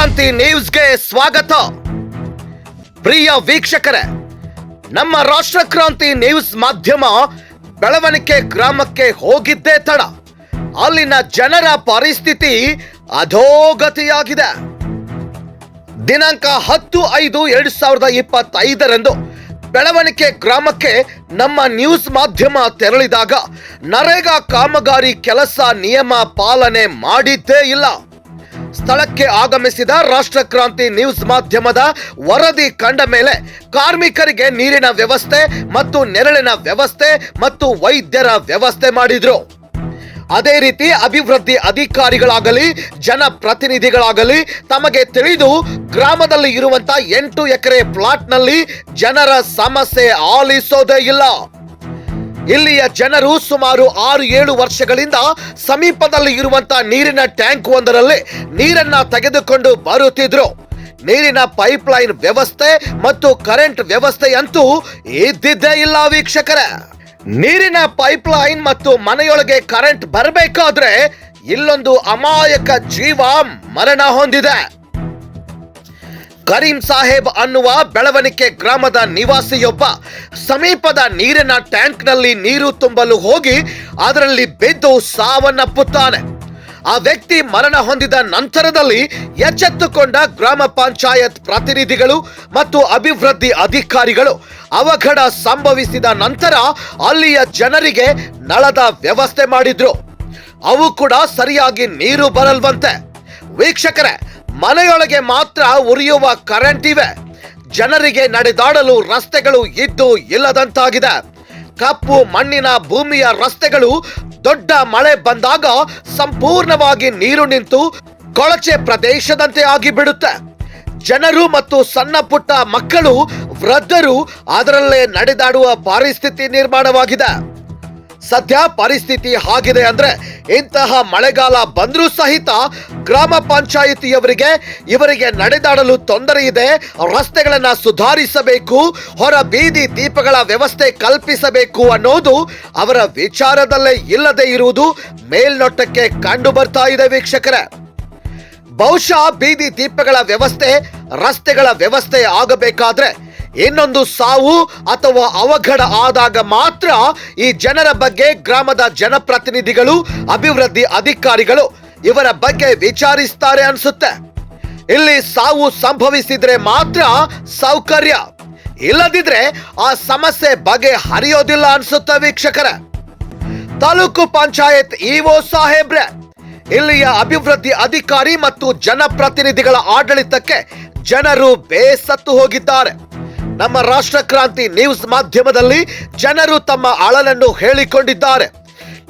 ರಾಷ್ಟ್ರಕ್ರಾಂತಿ ನ್ಯೂಸ್ಗೆ ಸ್ವಾಗತ. ಪ್ರಿಯ ವೀಕ್ಷಕರೇ, ನಮ್ಮ ರಾಷ್ಟ್ರ ಕ್ರಾಂತಿ ನ್ಯೂಸ್ ಮಾಧ್ಯಮ ಬೆಳವಣಿಗೆ ಗ್ರಾಮಕ್ಕೆ ಹೋಗಿದ್ದೇ ತಡ. ಅಲ್ಲಿನ ಜನರ ಪರಿಸ್ಥಿತಿ ಅಧೋಗತಿಯಾಗಿದೆ. ದಿನಾಂಕ ಹತ್ತು ಐದು ಎರಡು ಸಾವಿರದ ಇಪ್ಪತ್ತೈದರಂದು ಬೆಳವಣಿಗೆ ಗ್ರಾಮಕ್ಕೆ ನಮ್ಮ ನ್ಯೂಸ್ ಮಾಧ್ಯಮ ತೆರಳಿದಾಗ ನರೇಗಾ ಕಾಮಗಾರಿ ಕೆಲಸ ನಿಯಮ ಪಾಲನೆ ಮಾಡಿದ್ದೇ ಇಲ್ಲ. ಸ್ಥಳಕ್ಕೆ ಆಗಮಿಸಿದ ರಾಷ್ಟ್ರಕ್ರಾಂತಿ ನ್ಯೂಸ್ ಮಾಧ್ಯಮದ ವರದಿ ಕಂಡ ಮೇಲೆ ಕಾರ್ಮಿಕರಿಗೆ ನೀರಿನ ವ್ಯವಸ್ಥೆ ಮತ್ತು ನೆರಳಿನ ವ್ಯವಸ್ಥೆ ಮತ್ತು ವೈದ್ಯರ ವ್ಯವಸ್ಥೆ ಮಾಡಿದ್ರು. ಅದೇ ರೀತಿ ಅಭಿವೃದ್ಧಿ ಅಧಿಕಾರಿಗಳಾಗಲಿ, ಜನಪ್ರತಿನಿಧಿಗಳಾಗಲಿ ತಮಗೆ ತಿಳಿದು ಗ್ರಾಮದಲ್ಲಿ ಇರುವಂತ ಎಂಟು ಎಕರೆ ಪ್ಲಾಟ್ನಲ್ಲಿ ಜನರ ಸಮಸ್ಯೆ ಆಲಿಸೋದೇ ಇಲ್ಲ. ಇಲ್ಲಿಯ ಜನರು ಸುಮಾರು ಆರು ಏಳು ವರ್ಷಗಳಿಂದ ಸಮೀಪದಲ್ಲಿ ಇರುವಂತಹ ನೀರಿನ ಟ್ಯಾಂಕ್ ಒಂದರಲ್ಲಿ ನೀರನ್ನ ತೆಗೆದುಕೊಂಡು ಬರುತ್ತಿದ್ರು. ನೀರಿನ ಪೈಪ್ಲೈನ್ ವ್ಯವಸ್ಥೆ ಮತ್ತು ಕರೆಂಟ್ ವ್ಯವಸ್ಥೆಯಂತೂ ಇದ್ದಿದ್ದೇ ಇಲ್ಲ ವೀಕ್ಷಕರ. ನೀರಿನ ಪೈಪ್ಲೈನ್ ಮತ್ತು ಮನೆಯೊಳಗೆ ಕರೆಂಟ್ ಬರಬೇಕಾದ್ರೆ ಇಲ್ಲೊಂದು ಅಮಾಯಕ ಜೀವ ಮರಣ ಹೊಂದಿದೆ. ಕರೀಂ ಸಾಹೇಬ್ ಅನ್ನುವ ಬೆಳವಣಿಗೆ ಗ್ರಾಮದ ನಿವಾಸಿಯೊಬ್ಬ ಸಮೀಪದ ನೀರಿನ ಟ್ಯಾಂಕ್ನಲ್ಲಿ ನೀರು ತುಂಬಲು ಹೋಗಿ ಅದರಲ್ಲಿ ಬಿದ್ದು ಸಾವನ್ನಪ್ಪುತ್ತಾನೆ. ಆ ವ್ಯಕ್ತಿ ಮರಣ ಹೊಂದಿದ ನಂತರದಲ್ಲಿ ಎಚ್ಚೆತ್ತುಕೊಂಡ ಗ್ರಾಮ ಪಂಚಾಯತ್ ಪ್ರತಿನಿಧಿಗಳು ಮತ್ತು ಅಭಿವೃದ್ಧಿ ಅಧಿಕಾರಿಗಳು ಅವಘಡ ಸಂಭವಿಸಿದ ನಂತರ ಅಲ್ಲಿಯ ಜನರಿಗೆ ನಳದ ವ್ಯವಸ್ಥೆ ಮಾಡಿದ್ರು. ಅವು ಕೂಡ ಸರಿಯಾಗಿ ನೀರು ಬರಲ್ವಂತೆ. ವೀಕ್ಷಕರೇ ಮನೆಯೊಳಗೆ ಮಾತ್ರ ಉರಿಯುವ ಕರೆಂಟ್ ಇವೆ. ಜನರಿಗೆ ನಡೆದಾಡಲು ರಸ್ತೆಗಳು ಇದ್ದು ಇಲ್ಲದಂತಾಗಿದೆ. ಕಪ್ಪು ಮಣ್ಣಿನ ಭೂಮಿಯ ರಸ್ತೆಗಳು ದೊಡ್ಡ ಮಳೆ ಬಂದಾಗ ಸಂಪೂರ್ಣವಾಗಿ ನೀರು ನಿಂತು ಕೊಳಚೆ ಪ್ರದೇಶದಂತೆ ಆಗಿಬಿಡುತ್ತೆ. ಜನರು ಮತ್ತು ಸಣ್ಣ ಪುಟ್ಟ ಮಕ್ಕಳು, ವೃದ್ಧರು ಅದರಲ್ಲೇ ನಡೆದಾಡುವ ಪರಿಸ್ಥಿತಿ ನಿರ್ಮಾಣವಾಗಿದೆ. ಸದ್ಯ ಪರಿಸ್ಥಿತಿ ಹಾಗಿದೆ ಅಂದ್ರೆ ಇಂತಹ ಮಳೆಗಾಲ ಬಂದರೂ ಸಹಿತ ಗ್ರಾಮ ಪಂಚಾಯಿತಿಯವರಿಗೆ ಇವರಿಗೆ ನಡೆದಾಡಲು ತೊಂದರೆ ಇದೆ. ರಸ್ತೆಗಳನ್ನ ಸುಧಾರಿಸಬೇಕು, ಹೊರ ಬೀದಿ ದೀಪಗಳ ವ್ಯವಸ್ಥೆ ಕಲ್ಪಿಸಬೇಕು ಅನ್ನೋದು ಅವರ ವಿಚಾರದಲ್ಲೇ ಇಲ್ಲದೆ ಇರುವುದು ಮೇಲ್ನೋಟಕ್ಕೆ ಕಂಡು ಬರ್ತಾ ಇದೆ ವೀಕ್ಷಕರೇ. ಬಹುಶಃ ಬೀದಿ ದೀಪಗಳ ವ್ಯವಸ್ಥೆ ರಸ್ತೆಗಳ ವ್ಯವಸ್ಥೆ ಆಗಬೇಕಾದ್ರೆ ಇನ್ನೊಂದು ಸಾವು ಅಥವಾ ಅವಘಡ ಆದಾಗ ಮಾತ್ರ ಈ ಜನರ ಬಗ್ಗೆ ಗ್ರಾಮದ ಜನಪ್ರತಿನಿಧಿಗಳು, ಅಭಿವೃದ್ಧಿ ಅಧಿಕಾರಿಗಳು ಇವರ ಬಗ್ಗೆ ವಿಚಾರಿಸ್ತಾರೆ ಅನ್ಸುತ್ತೆ. ಇಲ್ಲಿ ಸಾವು ಸಂಭವಿಸಿದ್ರೆ ಮಾತ್ರ ಸೌಕರ್ಯ. ಇಲ್ಲದಿದ್ರೆ ಆ ಸಮಸ್ಯೆ ಬಗೆ ಹರಿಯೋದಿಲ್ಲ ಅನ್ಸುತ್ತೆ ವೀಕ್ಷಕರ. ತಾಲೂಕು ಪಂಚಾಯತ್ ಇಒ ಸಾಹೇಬ್ರೆ, ಇಲ್ಲಿಯ ಅಭಿವೃದ್ಧಿ ಅಧಿಕಾರಿ ಮತ್ತು ಜನಪ್ರತಿನಿಧಿಗಳ ಆಡಳಿತಕ್ಕೆ ಜನರು ಬೇಸತ್ತು ಹೋಗಿದ್ದಾರೆ. ನಮ್ಮ ರಾಷ್ಟ್ರ ಕ್ರಾಂತಿ ನ್ಯೂಸ್ ಮಾಧ್ಯಮದಲ್ಲಿ ಜನರು ತಮ್ಮ ಅಳಲನ್ನು ಹೇಳಿಕೊಂಡಿದ್ದಾರೆ.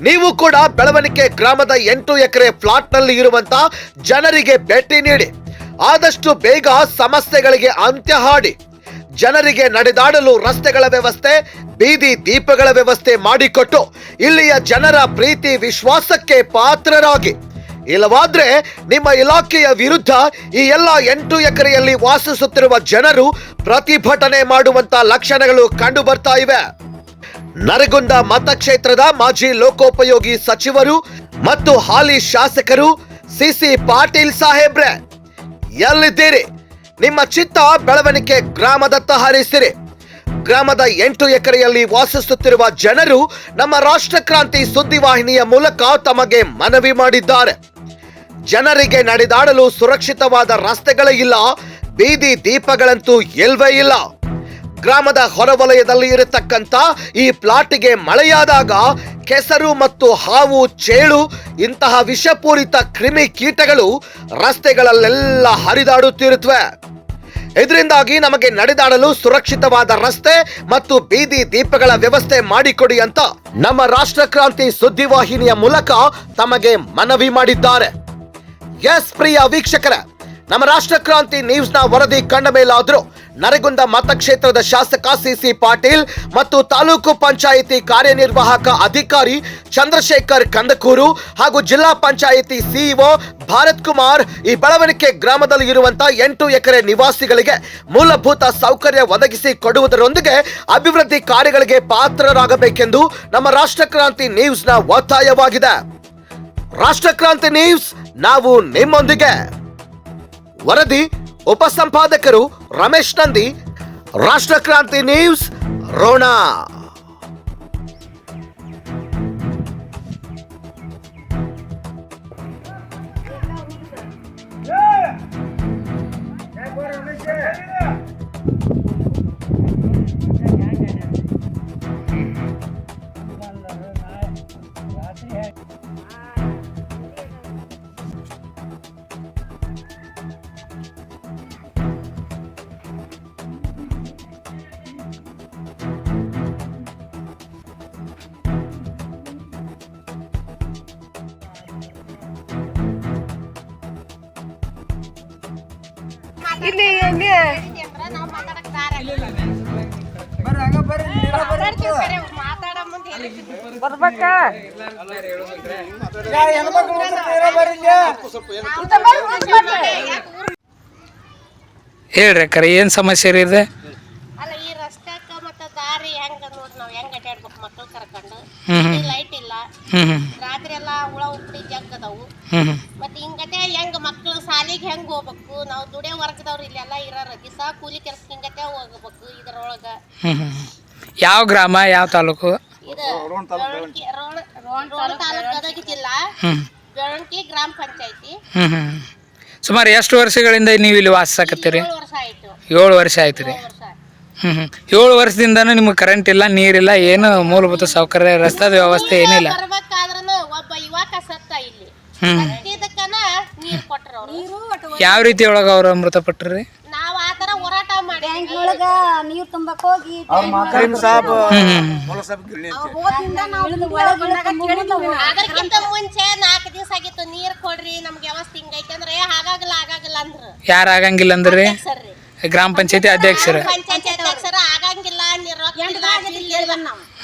ನೀವು ಕೂಡ ಬೆಳವಣಿಗೆ ಗ್ರಾಮದ ಎಂಟು ಎಕರೆ ಫ್ಲಾಟ್ನಲ್ಲಿ ಇರುವಂತ ಜನರಿಗೆ ಭೇಟಿ ನೀಡಿ. ಆದಷ್ಟು ಬೇಗ ಸಮಸ್ಯೆಗಳಿಗೆ ಅಂತ್ಯ ಹಾಡಿ. ಜನರಿಗೆ ನಡೆದಾಡಲು ರಸ್ತೆಗಳ ವ್ಯವಸ್ಥೆ, ಬೀದಿ ದೀಪಗಳ ವ್ಯವಸ್ಥೆ ಮಾಡಿಕೊಟ್ಟು ಇಲ್ಲಿಯ ಜನರ ಪ್ರೀತಿ ವಿಶ್ವಾಸಕ್ಕೆ ಪಾತ್ರರಾಗಿ. ಇಲ್ಲವಾದ್ರೆ ನಿಮ್ಮ ಇಲಾಖೆಯ ವಿರುದ್ಧ ಈ ಎಲ್ಲ ಎಂಟು ಎಕರೆಯಲ್ಲಿ ವಾಸಿಸುತ್ತಿರುವ ಜನರು ಪ್ರತಿಭಟನೆ ಮಾಡುವಂತ ಲಕ್ಷಣಗಳು ಕಂಡು ಬರ್ತಾ ಇವೆ. ನರಗುಂದ ಮತಕ್ಷೇತ್ರದ ಮಾಜಿ ಲೋಕೋಪಯೋಗಿ ಸಚಿವರು ಮತ್ತು ಹಾಲಿ ಶಾಸಕರು ಸಿಸಿ ಪಾಟೀಲ್ ಸಾಹೇಬ್ರೆ, ಎಲ್ಲಿದ್ದೀರಿ? ನಿಮ್ಮ ಚಿತ್ತ ಬೆಳವಣಿಗೆ ಗ್ರಾಮದತ್ತ ಹರಿಸಿರಿ. ಗ್ರಾಮದ ಎಂಟು ಎಕರೆಯಲ್ಲಿ ವಾಸಿಸುತ್ತಿರುವ ಜನರು ನಮ್ಮ ರಾಷ್ಟ್ರಕ್ರಾಂತಿ ಸುದ್ದಿವಾಹಿನಿಯ ಮೂಲಕ ತಮಗೆ ಮನವಿ ಮಾಡಿದ್ದಾರೆ. ಜನರಿಗೆ ನಡೆದಾಡಲು ಸುರಕ್ಷಿತವಾದ ರಸ್ತೆಗಳೇ ಇಲ್ಲ, ಬೀದಿ ದೀಪಗಳಂತೂ ಎಲ್ವೇ ಇಲ್ಲ. ಗ್ರಾಮದ ಹೊರವಲಯದಲ್ಲಿ ಇರತಕ್ಕಂಥ ಈ ಪ್ಲಾಟಿಗೆ ಮಳೆಯಾದಾಗ ಕೆಸರು ಮತ್ತು ಹಾವು, ಚೇಳು, ಇಂತಹ ವಿಷಪೂರಿತ ಕ್ರಿಮಿ ಕೀಟಗಳು ರಸ್ತೆಗಳಲ್ಲೆಲ್ಲ ಹರಿದಾಡುತ್ತಿರುತ್ತವೆ. ಇದರಿಂದಾಗಿ ನಮಗೆ ನಡೆದಾಡಲು ಸುರಕ್ಷಿತವಾದ ರಸ್ತೆ ಮತ್ತು ಬೀದಿ ದೀಪಗಳ ವ್ಯವಸ್ಥೆ ಮಾಡಿಕೊಡಿ ಅಂತ ನಮ್ಮ ರಾಷ್ಟ್ರ ಕ್ರಾಂತಿ ಸುದ್ದಿವಾಹಿನಿಯ ಮೂಲಕ ತಮಗೆ ಮನವಿ ಮಾಡಿದ್ದಾರೆ. ಎಸ್ ಪ್ರಿಯ ವೀಕ್ಷಕರ ನಮ್ಮ ರಾಷ್ಟ್ರ ರಾಷ್ಟ್ರಕ್ರಾಂತಿ ನ್ಯೂಸ್ನ ವರದಿ ಕಂಡ ಮೇಲಾದರೂ ನರಗುಂದ ಮತಕ್ಷೇತ್ರದ ಶಾಸಕ ಸಿಸಿ ಪಾಟೀಲ್ ಮತ್ತು ತಾಲೂಕು ಪಂಚಾಯಿತಿ ಕಾರ್ಯನಿರ್ವಾಹಕ ಅಧಿಕಾರಿ ಚಂದ್ರಶೇಖರ್ ಕಂದಕೂರು ಹಾಗೂ ಜಿಲ್ಲಾ ಪಂಚಾಯಿತಿ ಸಿಇಒ ಭಾರತ್ ಕುಮಾರ್ ಈ ಬೆಳವಣಿಗೆ ಗ್ರಾಮದಲ್ಲಿ ಇರುವಂತಹ ಎಂಟು ಎಕರೆ ನಿವಾಸಿಗಳಿಗೆ ಮೂಲಭೂತ ಸೌಕರ್ಯ ಒದಗಿಸಿ ಕೊಡುವುದರೊಂದಿಗೆ ಅಭಿವೃದ್ಧಿ ಕಾರ್ಯಗಳಿಗೆ ಪಾತ್ರರಾಗಬೇಕೆಂದು ನಮ್ಮ ರಾಷ್ಟ್ರ ರಾಷ್ಟ್ರಕ್ರಾಂತಿ ನ್ಯೂಸ್ನ ಒತ್ತಾಯವಾಗಿದೆ. ರಾಷ್ಟ್ರಕ್ರಾಂತಿ ನ್ಯೂಸ್ ನಾವು ನಿಮ್ಮೊಂದಿಗೆ. ವರದಿ ಉಪಸಂಪಾದಕರು ರಮೇಶ್ ನಂದಿ ರಾಷ್ಟ್ರಕ್ರಾಂತಿ ನ್ಯೂಸ್ ರೋಣ. ಹೇಳ್ರಿ ಅಕ್ಕಾರ ಏನು ಸಮಸ್ಯೆ ರೀ ಇದೆ? ಅಲ್ಲ ಈ ರಸ್ತ್ಯಾಕ ಮತ್ತ ದಾರಿ ಹೆಂಗ ನೋಡ್ ನಾವ್ ಹೆಂಗ್ ಅಡ್ಯಾಡ್ಬೇಕು ಮಕ್ಳು ಕರ್ಕೊಂಡು? ಹ್ಮ್ ಹ್ಮ್. ಲೈಟ್ ಇಲ್ಲ. ಹ್ಮ್ ಹ್ಮ್. ರಾತ್ರಿ ಎಲ್ಲಾ ಹುಳ ಉಪ್ಪಡಿ ಜಗ್ ಅದಾವು. ಹ್ಮ್ ಹ್ಮ್. ಮತ್ ಹಿಂಗತೆ ಹೆಂಗ್ ಮಕ್ಕಳು ಸಾಲಿಗೆ ಹೆಂಗ್ ಹೋಗ್ಬೇಕು? ನಾವು ದುಡಿಯೋ ವರ್ಗದವ್ರು ಇಲ್ಲೆಲ್ಲ ಇರೋರ. ದಿಸ ಕೂಲಿ ಕೆಲ್ಸ ಹಿಂಗತೆ ಹೋಗ್ಬೇಕು ಇದ್ರೊಳಗ. ಹ್ಮ್ ಹ್ಮ್ ಯಾವ ಗ್ರಾಮ ಯಾವ ತಾಲೂಕು? ಇದು ಬೆಳವಣಿಗೆ ರೋಣ ರೋಣ ತಾಲೂಕು ಗದಗ ಜಿಲ್ಲಾ. ಬೆಳವಣಿಗೆ ಗ್ರಾಮ ಪಂಚಾಯತಿ. ಹ್ಮ್. ಸುಮಾರು ಎಷ್ಟು ವರ್ಷಗಳಿಂದ ನೀವು ಇಲ್ಲಿ ವಾಸಿಸಾಕತ್ತೀರಿ? ಏಳು ವರ್ಷ ಆಯ್ತು. ಏಳು ವರ್ಷ ಆಯ್ತು ರೀ. ಹ್ಞೂ ಹ್ಞೂ ಹ್ಮ್ ಹ್ಮ್. ಏಳು ವರ್ಷದಿಂದನೂ ನಿಮ್ಗೆ ಕರೆಂಟ್ ಇಲ್ಲ ನೀರಿಲ್ಲ ಏನು ಮೂಲಭೂತ ಸೌಕರ್ಯ ರಸ್ತಾದ ವ್ಯವಸ್ಥೆ ಏನಿಲ್ಲ. ಬರ್ಬೇಕಾದ್ರನು ಒಬ್ಬ ಯುವಕ ಸತ್ತ ಇಲ್ಲಿ. ಹ್ಮ್. ಸತ್ತಿದ್ದಕ್ಕನ ನೀರ್ ಕೊಟ್ರ ಅವ್ರು. ಯಾವ ರೀತಿ ಒಳಗೆ ಅವರು ಮೃತಪಟ್ಟರು ರೀ? ಆತರ ಹೋರಾಟ ಮಾಡಿ ಒಳಗ ನೀರ್ ತುಂಬಕ್ ಹೋಗಿ ಅದಕ್ಕಿಂತ ಮುಂಚೆ ನಾಲ್ಕು ದಿವಸ ಆಗಿತ್ತು ನೀರ್ ಕೊಡ್ರಿ ನಮ್ಗೆ ವ್ಯವಸ್ಥೆ ಹಿಂಗೈತೆ ಅಂದ್ರೆ ಆಗಾಗಲ್ಲ ಆಗಾಗಲ್ಲ ಅಂದ್ರು ಯಾರು ಆಗಂಗಿಲ್ಲ ಅಂದ್ರಿ? ಗ್ರಾಮ ಪಂಚಾಯತಿ ಅಧ್ಯಕ್ಷರು. ಪಂಚಾಯತ್ ಅಧ್ಯಕ್ಷರ ಆಗಂಗಿಲ್ಲ ರೊಕ್ಕ ಇಲ್ಲ, ಬಿಲ್ ಇಲ್ಲ,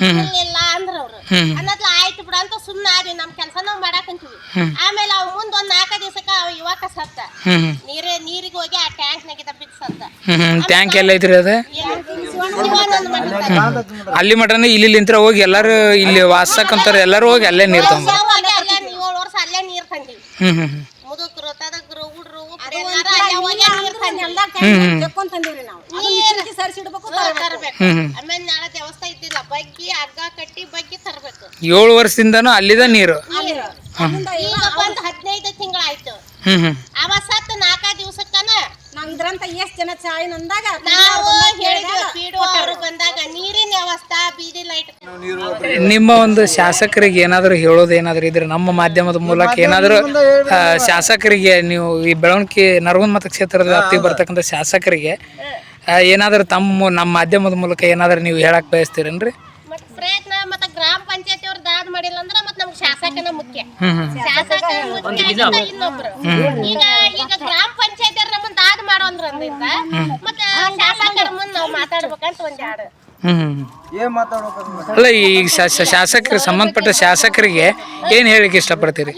ಹ್ಮ್. ಬಿಲ್ ಇಲ್ಲ ಅಂದ್ರ ಅವ್ರು. ಹ್ಮ್. ಅನ್ನದ್ಲ ಆಯ್ತು ಬಿಡ ಅಂತ ಸುಮ್ನ ಆದ್ವಿ. ನಮ್ ಕೆಲ್ಸ ನಾವ್ ಮಾಡಾಕಂತೀವಿ ಹ್ಮ್. ಆಮೇಲೆ ಅವ್ ಮುಂದ್ ಒಂದ್ ನಾಲ್ಕ ದಿವಸಕ್ಕ ಅವ ಯುವಕ ಸತ್ತ. ಹ್ಮ್ ಹ್ಮ್. ನೀರೇ ನೀರಿಗೆ ಹೋಗಿ ಆ ಟ್ಯಾಂಕ್ ನಾಗಿದ್ದ ಬಿದ್ದು ಸತ್ತ. ಹ್ಮ್ ಹ್ಮ್. ಟ್ಯಾಂಕ್ ಎಲ್ಲ ಐತ್ರಿ ಅದು? ಶಿವಾನಂದ ಅಲ್ಲಿ ಮಟನ ಇಲ್ಲಿ ನಿಂತ್ರ ಹೋಗಿ ಎಲ್ಲರೂ ಇಲ್ಲಿ ವಾಸಕ್ಕಂತಾರ ಎಲ್ಲರೂ ಹೋಗಿ ಅಲ್ಲೇ ನೀರು ಅಲ್ಲೇ ಏಳು ವರ್ಷ ಅಲ್ಲೇ ನೀರ್ ತಂದಿವಿ. ಹ್ಮ್ ಹ್ಮ್ ಹ್ಮ್ ಮುದುಕರು ತದಕರು ಹುಡ್ರು ಉಪ್ರು ಎಲ್ಲಾರು ಅಲ್ಲೇ ಹೋಗಿ ನೀರ್ ತಂದಿವ್ರಿ ನಾವು. ಸರಿಸಿಡ್ಬೇಕು. ಆಮೇಲೆ ನಾಳೆ ವ್ಯವಸ್ಥೆ ಇದ್ದಿಲ್ಲ. ಬಗ್ಗಿ ಹಗ್ಗ ಕಟ್ಟಿ ಬಗ್ಗಿ ತರ್ಬೇಕು. ಏಳು ವರ್ಷದಿಂದನೂ ಅಲ್ಲಿದ ನೀರು. ನೀರು ಈಗ ಬಂದ್ ಹದಿನೈದು ತಿಂಗಳಾಯ್ತು ಹ್ಮ್ ಹ್ಮ್ ಅವ ಸತ್ ನಾಲ್ಕ ದಿವ್ಸಕ್ಕನ ನಾವ್ ಇದ್ರಂತ ಎಷ್ಟ್ ಜನ ಚಾಯ್ ನಂದಾಗ ನಾವು ಹೇಳಿದ್ವಿ ಅವರು ಬಂದಾಗ ನೀರಿನ ವ್ಯವಸ್ಥೆ ಬೀದಿ ಲೈಟ್ ನಿಮ್ಮ ಒಂದು ಶಾಸಕರಿಗೆ ಏನಾದರೂ ಹೇಳೋದು ಏನಾದರೂ ಇದ್ರೆ ನಮ್ಮ ಮಾಧ್ಯಮದ ಮೂಲಕ ಏನಾದರೂ ಆ, ಶಾಸಕರಿಗೆ ನೀವು ಈ ಬೆಳವಣಿಗೆ ನರಗುಂದ ಮತಕ್ಷೇತ್ರದ ವ್ಯಾಪ್ತಿಗೆ ಬರ್ತಕ್ಕಂಥ ಶಾಸಕರಿಗೆ ಆ, ಏನಾದರೂ ತಮ್ಮ ನಮ್ಮ ಮಾಧ್ಯಮದ ಮೂಲಕ ಏನಾದರೂ ನೀವು ಹೇಳಕ್ ಬಯಸ್ತೀರೇನ್ರಿ? ಮತ್ ಪ್ರಯತ್ನ ಮತ್ತ ಗ್ರಾಮ ಪಂಚಾಯತಿ ಅವ್ರ ದಾದ್ ಮಾಡಿಲ್ಲ ಅಂದ್ರ ಮತ್ ನಮ್ಗೆ ಶಾಸಕನ ಮುಖ್ಯ. ಶಾಸಕ ಮುಖ್ಯ ಆಗಿದ್ದ ಇನ್ನೊಬ್ರು. ಈಗ ಈಗ ಗ್ರಾಮ ಪಂಚಾಯತಿ ಮಾಡೋ ಅಂದ್ರ ಮತ್ತೆ ಶಾಸಕರ ಮುಂದ್ ನಾವು ಮಾತಾಡ್ಬೇಕಂತ ಒಂದ್ ಎರಡು ಅಲ್ಲ ಈ ಶಾಸಕರಿಗೆ ಶಾಸಕರು ಸಂಬಂಧಪಟ್ಟ ಶಾಸಕರಿಗೆ ಏನು ಹೇಳಕ್ಕೆ ಇಷ್ಟಪಡ್ತೀರಿ?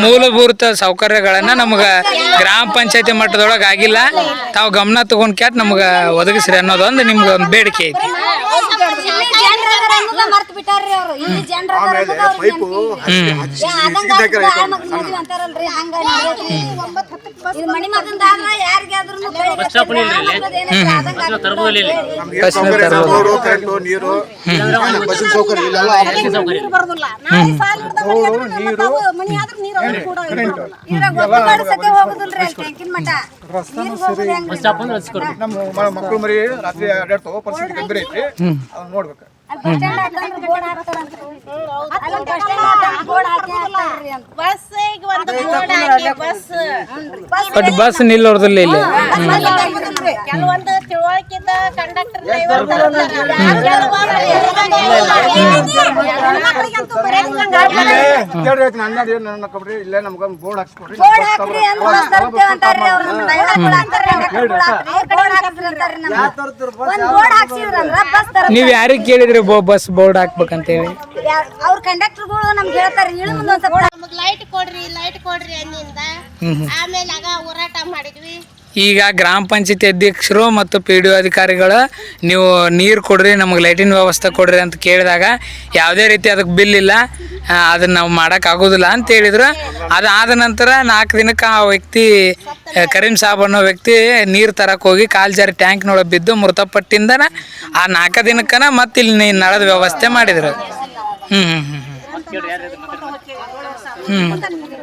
ಮೂಲಭೂತ ಸೌಕರ್ಯಗಳನ್ನ ನಮಗ ಗ್ರಾಮ ಪಂಚಾಯತಿ ಮಟ್ಟದೊಳಗೆ ಆಗಿಲ್ಲ. ತಾವು ಗಮನ ತಗೊಂಡ್ ಕ್ಯಾಟ್ ನಮ್ಗ ಒದಗಿಸ್ರಿ ಅನ್ನೋದೊಂದು ನಿಮ್ಗೆ ಒಂದು ಬೇಡಿಕೆ ಐತಿ. ಅನ್ನೋದ ಮರ್ತ್ ಬಿಟ್ಟಾರ್ರಿ ಅವ್ರು. ಇಲ್ಲಿ ಜನರ ಅನ್ನೋದ ಪೈಪು ನೆನ್ಪಿ. ಯಾ, ಅದಂಗ ಆಗ್ತದ, ಆ ಮಗನ್ ಮದ್ವಿ ಅಂತಾರಲ್ರಿ ಹಂಗ ಇದು ಮಣಿ ಮಗಂದ ಆದ್ರ ಯಾರಿಗಾದ್ರೂ ಪ್ರಶ್ನೆ ತರ್ಬೋದು. ನೀರು. ಬರೋದಿಲ್ಲ. ನಾಳೆ ಸಾಲ ಆದ್ರೂ ಆದ್ರೂ ನೀರು ಅವ್ರಿಗೆ ಕೂಡ ಇರೋದಿಲ್ಲ. ಇದ್ರಾಗ ಒಬ್ಬ ಕಳ್ಸಕ್ಕೆ ಹೋಗುದಿಲ್ರಿ ಅಲ್ಲಿ ಟ್ಯಾಂಕಿನ ಮಠ. ನೀರ್ ಹೋಗುದು ಹೆಂಗ್ರಿ? ನಮ್ಮ ಮಕ್ಕಳು ಮರಿ ರಾತ್ರಿ ಅಡ್ಡಾಡ್ತಾವ ಪರಿಸ್ಥಿತಿ ಗಂಭೀರ ಐತಿ ಅವ್ನ ನೋಡ್ಬೇಕು. ಬಟ್ ಬಸ್ ನಿಲ್ಲೋರ್ದಿಲ್ಲ ಇಲ್ಲಿ ಕೆಲವೊಂದು ತಿಳುವಳಿಕೆದ ಕಂಡಕ್ಟರ್ ಇಲ್ಲೇ ನಮ್ಗೆ ಬೋರ್ಡ್ ಹಾಕ್ಸ್ಕೊಡ್ರಿ ನೀವು ಯಾರಿಗೆ ಕೇಳಿದ್ರಿ ಬೋ ಬಸ್ ಬೋರ್ಡ್ ಹಾಕ್ಬೇಕಂತ ಹೇಳಿ ಅವ್ರ ಕಂಡಕ್ಟರ್ಗಳು ನಮ್ಗೆ ಹೇಳ್ತಾರೆ ಇಳಿ ಮುಂದೆ ಒಂದ್ ಸ್ವಲ್ಪ ನಮಗ್ ಲೈಟ್ ಕೊಡ್ರಿ ಲೈಟ್ ಕೊಡ್ರಿ ಅನ್ನಿಂದ. ಆಮೇಲೆ ಆಗ ಹೋರಾಟ ಮಾಡಿದ್ವಿ. ಈಗ ಗ್ರಾಮ ಪಂಚಾಯತಿ ಅಧ್ಯಕ್ಷರು ಮತ್ತು ಪಿ ಡಿ ಒ ಅಧಿಕಾರಿಗಳು, ನೀವು ನೀರು ಕೊಡ್ರಿ, ನಮಗೆ ಲೈಟಿನ ವ್ಯವಸ್ಥೆ ಕೊಡ್ರಿ ಅಂತ ಕೇಳಿದಾಗ ಯಾವುದೇ ರೀತಿ ಅದಕ್ಕೆ ಬಿಲ್ ಇಲ್ಲ. ಅದನ್ನು ನಾವು ಮಾಡೋಕ್ಕಾಗೋದಿಲ್ಲ ಅಂತ ಹೇಳಿದ್ರು. ಅದಾದ ನಂತರ ನಾಲ್ಕು ದಿನಕ್ಕೆ ಆ ವ್ಯಕ್ತಿ ಕರೀಂ ಸಾಬ್ ಅನ್ನೋ ವ್ಯಕ್ತಿ ನೀರು ತರಕ್ಕೆ ಹೋಗಿ ಕಾಲು ಜಾರಿ ಟ್ಯಾಂಕ್ನೊಳಗೆ ಬಿದ್ದು ಮೃತಪಟ್ಟಿಂದ ಆ ನಾಲ್ಕು ದಿನಕ್ಕನ ಮತ್ತೆ ಇಲ್ಲಿ ನಳದ ವ್ಯವಸ್ಥೆ ಮಾಡಿದ್ರು. ಹ್ಞೂ ಹ್ಞೂ ಹ್ಞೂ ಹ್ಞೂ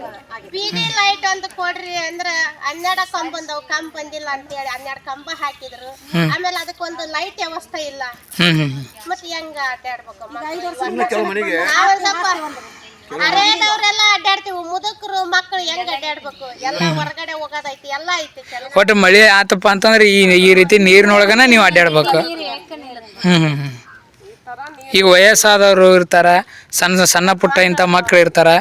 ಬೀದಿ ಲೈಟ್ ಅಂತ ಕೊಡ್ರಿ ಅಂದ್ರ ಹನ್ನೆರಡ ಕಂಬ ಬಂದವು. ಕಂಬ ಬಂದಿಲ್ಲ ಅಂತ ಹೇಳಿ ಹನ್ನೆರಡು ಕಂಬ ಹಾಕಿದ್ರು. ಆಮೇಲೆ ಅದಕ್ಕೊಂದು ಲೈಟ್ ವ್ಯವಸ್ಥೆ ಇಲ್ಲ. ಹ್ಞೂ ಹ್ಞೂ ಮತ್ತೆ ಹೆಂಗ ಅಡ್ಡಾಡ್ಬೇಕು ಅರೇದವ್ರೆಲ್ಲ ಅಡ್ಡಾಡ್ತೀವಿ. ಮುದುಕರು ಮಕ್ಕಳು ಹೆಂಗ್ ಅಡ್ಡಾಡ್ಬೇಕು? ಎಲ್ಲ ಹೊರಗಡೆ ಹೋಗೋದೈತಿ. ಎಲ್ಲ ಐತಿ ಒಟ್ಟು ಮಳೆ ಆತಪ್ಪ ಅಂತಂದ್ರೆ ಈ ಈ ರೀತಿ ನೀರಿನೊಳಗನ ನೀವು ಅಡ್ಡಾಡ್ಬೇಕು. ಈಗ ವಯಸ್ಸಾದವರು ಇರ್ತಾರೆ ಸಣ್ಣ ಸಣ್ಣ ಪುಟ್ಟ ಇಂಥ ಮಕ್ಳು ಇರ್ತಾರೆ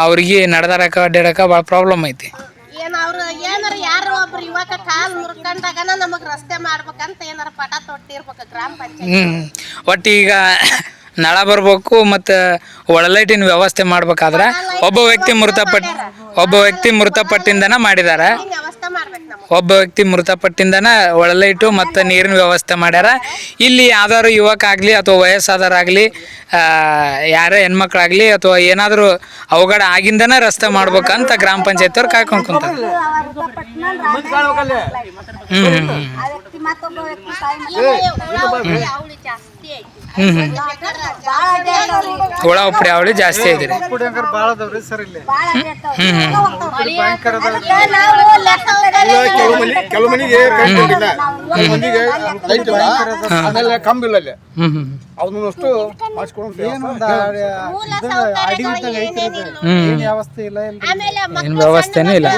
ಅವ್ರಿಗೆ ನಡೆದಾಡಕ ಅಡ್ಡಾಡಕ ಭಾಳ ಪ್ರಾಬ್ಲಮ್ ಐತಿ. ಏನ್ ಅವ್ರು ಏನಾರ ಯಾರು ಒಬ್ರು ಇವಾಗ ಕಾಲ್ ಮುರ್ಕೊಂಡಾಗನ ನಮಗ್ ರಸ್ತೆ ಮಾಡ್ಬೇಕಂತ ಏನಾರ ಪಟ ತೊಟ್ಟಿರ್ಬೇಕು ಗ್ರಾಮ ಪಂಚಾಯತ್. ಹ್ಞೂ ಒಟ್ಟು ಈಗ ನಳ ಬರ್ಬೇಕು ಮತ್ತೆ ಒಳಲೈಟಿನ ವ್ಯವಸ್ಥೆ ಮಾಡ್ಬೇಕಾದ್ರೆ ಒಬ್ಬ ವ್ಯಕ್ತಿ ಮೃತಪಟ್ಟು ಒಬ್ಬ ವ್ಯಕ್ತಿ ಮೃತಪಟ್ಟಿಂದನ ಮಾಡಿದಾರ. ಒಬ್ಬ ವ್ಯಕ್ತಿ ಮೃತಪಟ್ಟಿಂದನ ಒಳಲೈಟು ಮತ್ತು ನೀರಿನ ವ್ಯವಸ್ಥೆ ಮಾಡ್ಯಾರ. ಇಲ್ಲಿ ಯಾವ್ದಾದ್ರು ಯುವಕ ಆಗಲಿ ಅಥವಾ ವಯಸ್ಸಾದವರಾಗಲಿ ಯಾರೇ ಹೆಣ್ಮಕ್ಳಾಗಲಿ ಅಥವಾ ಏನಾದರೂ ಅವಘಡ ಆಗಿಂದನ ರಸ್ತೆ ಮಾಡ್ಬೇಕಂತ ಗ್ರಾಮ ಪಂಚಾಯತ್ ಅವ್ರು ಕಾಯ್ಕೊಂಡು ಕುಂತಾರೆ ಹ್ಞೂ ಹ್ಞೂ ಹ್ಞೂ ಹುಳ ಉಪ್ರಿ ಅವಳಿ ಜಾಸ್ತಿ ಐತ್ರಿ ಭಾಳ ಅದಾವ್ರಿ ಸರ್ ಇಲ್ಲಿ ಭಾಳ ಅಡ್ಡಾಡ್ತಾವ್ರಿ ಹ್ಞೂ ಹ್ಞೂ ಅದಕ್ಕೆ ನಾವು ಲೆಕ್ಕದಲ್ಲಿ ಕೆಲವು ಮನೆ ಕೆಲವು ಮನೆಗೆ ಕರೆಂಟ್ ಇಲ್ಲ ಕೆಲವು ಮನೆಗೆ ಲೈಟ್ ಇಲ್ಲ ಆಮೇಲೆ ಕಂಬ ಇಲ್ಲ ಅಲ್ಲಿ ಏನೇನಿಲ್ಲ ವ್ಯವಸ್ಥೆ ಇಲ್ಲ ಏನು ವ್ಯವಸ್ಥೆನೇ ಇಲ್ಲ.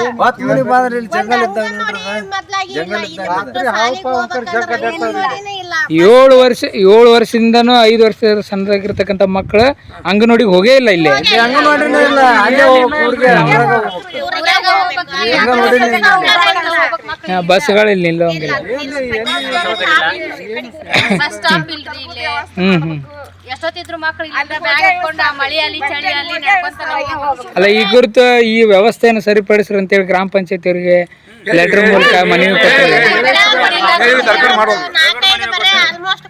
ಏಳು ವರ್ಷ ಏಳು ವರ್ಷದಿಂದನೂ ಐದು ವರ್ಷ ಸಣ್ಣದಾಗಿರ್ತಕ್ಕಂಥ ಮಕ್ಕಳು ಅಂಗನವಾಡಿಗೆ ಹೋಗೇ ಇಲ್ಲ ಇಲ್ಲಿ. ಬಸ್ಗಳು ಇಲ್ಲಿ ನಿಲ್ಲೋಂಗಿಲ್ಲ ಬಸ್ ಸ್ಟಾಪ್ ಇಲ್ರಿ ಇಲ್ಲಿ ಹ್ಞೂ ಹ್ಞೂ ಎಷ್ಟೊತ್ತಿದ್ರು ಮಕ್ಳು ಇಲ್ಲಿಂದ ಬ್ಯಾಗ್ ಹಾಕೊಂಡು ಮಳಿ ಅಲ್ಲಿ ನಡ್ಕೊಂತ ಈ ಕುರಿತು ಈ ವ್ಯವಸ್ಥೆಯನ್ನು ಸರಿಪಡಿಸ್ರಿ ಅಂತೇಳಿ ಗ್ರಾಮ ಪಂಚಾಯತ್ ಅವರಿಗೆ ಲೆಟರ್ ಮೂಲಕ ಮನವಿ ಕೊಟ್ಟಿದ್ದಾರೆ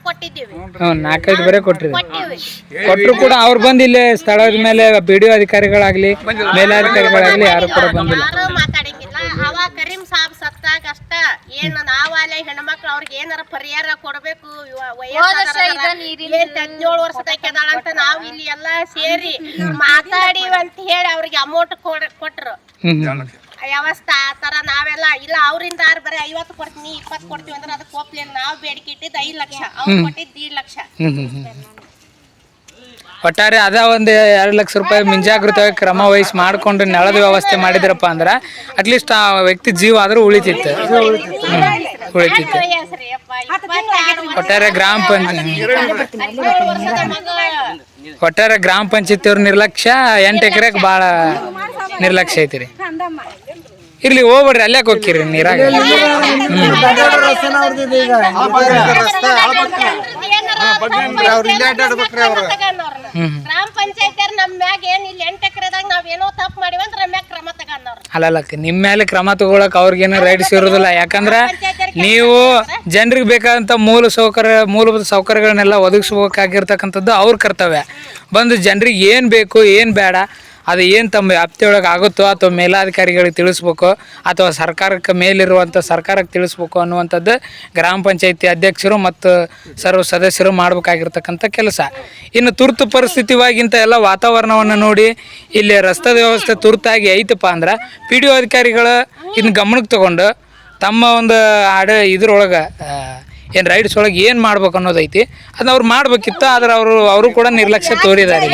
ಕೊಟ್ಟಿದ್ದೀವಿ. ಹ್ಞೂ ನಾಲ್ಕೈದು ಬರೇ ಕೊಟ್ಟಿದ್ದೀವಿ. ಕೊಟ್ಟಿವಿ ಕೊಟ್ಟರು ಕೂಡ ಅವ್ರು ಬಂದಿಲ್ಲ ಇಲ್ಲೇ ಸ್ಥಳದ ಮೇಲೆ ಬಿ ಡಿ ಒ ಅಧಿಕಾರಿಗಳಾಗ್ಲಿ ಮೇಲಾಧಿಕಾರಿಗಳಾಗಲಿ ಯಾರು ಕೂಡ ಬಂದಿಲ್ಲ. ಯಾರು ಮಾತಾಡಂಗಿಲ್ಲ. ಅವ ಕರೀಂ ಸಾಬ್ ಸತ್ತಾಗ ಅಷ್ಟ ಏನ್ ನಾವಾಲೆ ಹೆಣ್ಮಕ್ಳು ಅವ್ರಿಗೆ ಏನಾರ ಪರಿಹಾರ ಕೊಡ್ಬೇಕು? ಹದಿನೇಳು ವರ್ಷದಕ್ಕೆ ಅದಾಳ ಅಂತ ನಾವು ಇಲ್ಲಿ ಎಲ್ಲಾ ಸೇರಿ ಮಾತಾಡಿ ಅಂತ ಹೇಳಿ ಅವ್ರಿಗೆ ಅಮೌಂಟ್ ಕೊಟ್ರು. ವ್ಯವಸ್ಥೆ ಆ ತರ ನಾವೆಲ್ಲ ಇಲ್ಲ ಅವರಿಂದ ಆರು ಬರೀ ಐವತ್ತು ಕೊಡ್ತೀನಿ ಇಪ್ಪತ್ತು ಕೊಡ್ತೀವಿ ಅಂದ್ರೆ ಅದಕ್ಕೆ ಒಪ್ಲಿಲ್ಲ ನಾವು ಬೇಡಿಕೆ ಇಟ್ಟಿದ್ದು ಐದು ಲಕ್ಷ. ಅವ್ರು ಕೊಟ್ಟಿದ್ದು ದೀಡ್ ಲಕ್ಷ. ಒಟ್ಟಾರೆ ಅದ ಒಂದು ಎರಡು ಲಕ್ಷ ರೂಪಾಯಿ ಮುಂಜಾಗ್ರತವಾಗಿ ಕ್ರಮ ವಹಿಸಿ ಮಾಡಿಕೊಂಡು ನೆಲದ ವ್ಯವಸ್ಥೆ ಮಾಡಿದ್ರಪ್ಪ ಅಂದ್ರೆ ಅಟ್ಲೀಸ್ಟ್ ಆ ವ್ಯಕ್ತಿ ಜೀವ ಆದರೂ ಉಳಿತಿತ್ತು. ಉಳಿತಿತ್ತು. ಒಟ್ಟಾರೆ ಗ್ರಾಮ ಪಂಚಾಯತ್ ಒಟ್ಟಾರೆ ಗ್ರಾಮ ಪಂಚಾಯತಿ ಅವ್ರ ನಿರ್ಲಕ್ಷ್ಯ ಎಂಟು ಎಕರೆಗೆ ಭಾಳ ನಿರ್ಲಕ್ಷ್ಯ ಐತಿ ರೀ ಇರ್ಲಿ ಹೋಗ್ಬೇಡ್ರಿ ಅಲ್ಲೇ ಹೋಗ್ಕಿರಿ ನೀರಾಗ. ಗ್ರಾಮ ಪಂಚಾಯತ್ ನಮ್ ಮ್ಯಾಗ ಏನ್ ಇಲ್ಲಿ ಎಂಟ್ ಎಕರೆದಾಗ ನಾವ್ ಏನೋ ತಪ್ಪು ಮಾಡಿವಿ ಅಂದ್ರೆ ಮ್ಯಾಗ ಕ್ರಮ ಅಲ್ಲಲ್ಲಕ್ಕ ನಿಮ್ಮ ಮೇಲೆ ಕ್ರಮ ತಗೊಳಕ್ ಅವ್ರಿಗೇನು ರೈಟ್ಸ್ ಇರೋದಿಲ್ಲ. ಯಾಕಂದ್ರೆ ನೀವು ಜನರಿಗೆ ಬೇಕಾದಂಥ ಮೂಲ ಸೌಕರ್ಯ ಮೂಲಭೂತ ಸೌಕರ್ಯಗಳನ್ನೆಲ್ಲ ಒದಗಿಸ್ಬೇಕಾಗಿರ್ತಕ್ಕಂಥದ್ದು ಅವ್ರ ಕರ್ತವ್ಯ. ಬಂದು ಜನರಿಗೆ ಏನು ಬೇಕು ಏನು ಬೇಡ ಅದು ಏನು ತಮ್ಮ ವ್ಯಾಪ್ತಿಯೊಳಗೆ ಆಗುತ್ತೋ ಅಥವಾ ಮೇಲಾಧಿಕಾರಿಗಳಿಗೆ ತಿಳಿಸ್ಬೇಕು ಅಥವಾ ಸರ್ಕಾರಕ್ಕೆ ಮೇಲಿರುವಂಥ ಸರ್ಕಾರಕ್ಕೆ ತಿಳಿಸ್ಬೇಕು ಅನ್ನುವಂಥದ್ದು ಗ್ರಾಮ ಪಂಚಾಯತಿ ಅಧ್ಯಕ್ಷರು ಮತ್ತು ಸರ್ವ ಸದಸ್ಯರು ಮಾಡಬೇಕಾಗಿರ್ತಕ್ಕಂಥ ಕೆಲಸ. ಇನ್ನು ತುರ್ತು ಪರಿಸ್ಥಿತಿವಾಗಿಂತ ಎಲ್ಲ ವಾತಾವರಣವನ್ನು ನೋಡಿ ಇಲ್ಲಿ ರಸ್ತೆ ವ್ಯವಸ್ಥೆ ತುರ್ತಾಗಿ ಐತಪ್ಪ ಅಂದ್ರೆ ಪಿ ಡಿ ಒ ಅಧಿಕಾರಿಗಳು ಇದನ್ನ ಗಮನಕ್ಕೆ ತಗೊಂಡು ತಮ್ಮ ಒಂದು ಆಡ ಇದ್ರೊಳಗೆ ಏನು ರೈಡ್ಸ್ ಒಳಗೆ ಏನು ಮಾಡ್ಬೇಕು ಅನ್ನೋದೈತಿ ಅದನ್ನ ಅವ್ರು ಮಾಡ್ಬೇಕಿತ್ತು ಆದ್ರೆ ಅವರು ಅವರು ಕೂಡ ನಿರ್ಲಕ್ಷ್ಯ ತೋರಿದ್ದಾರೆ.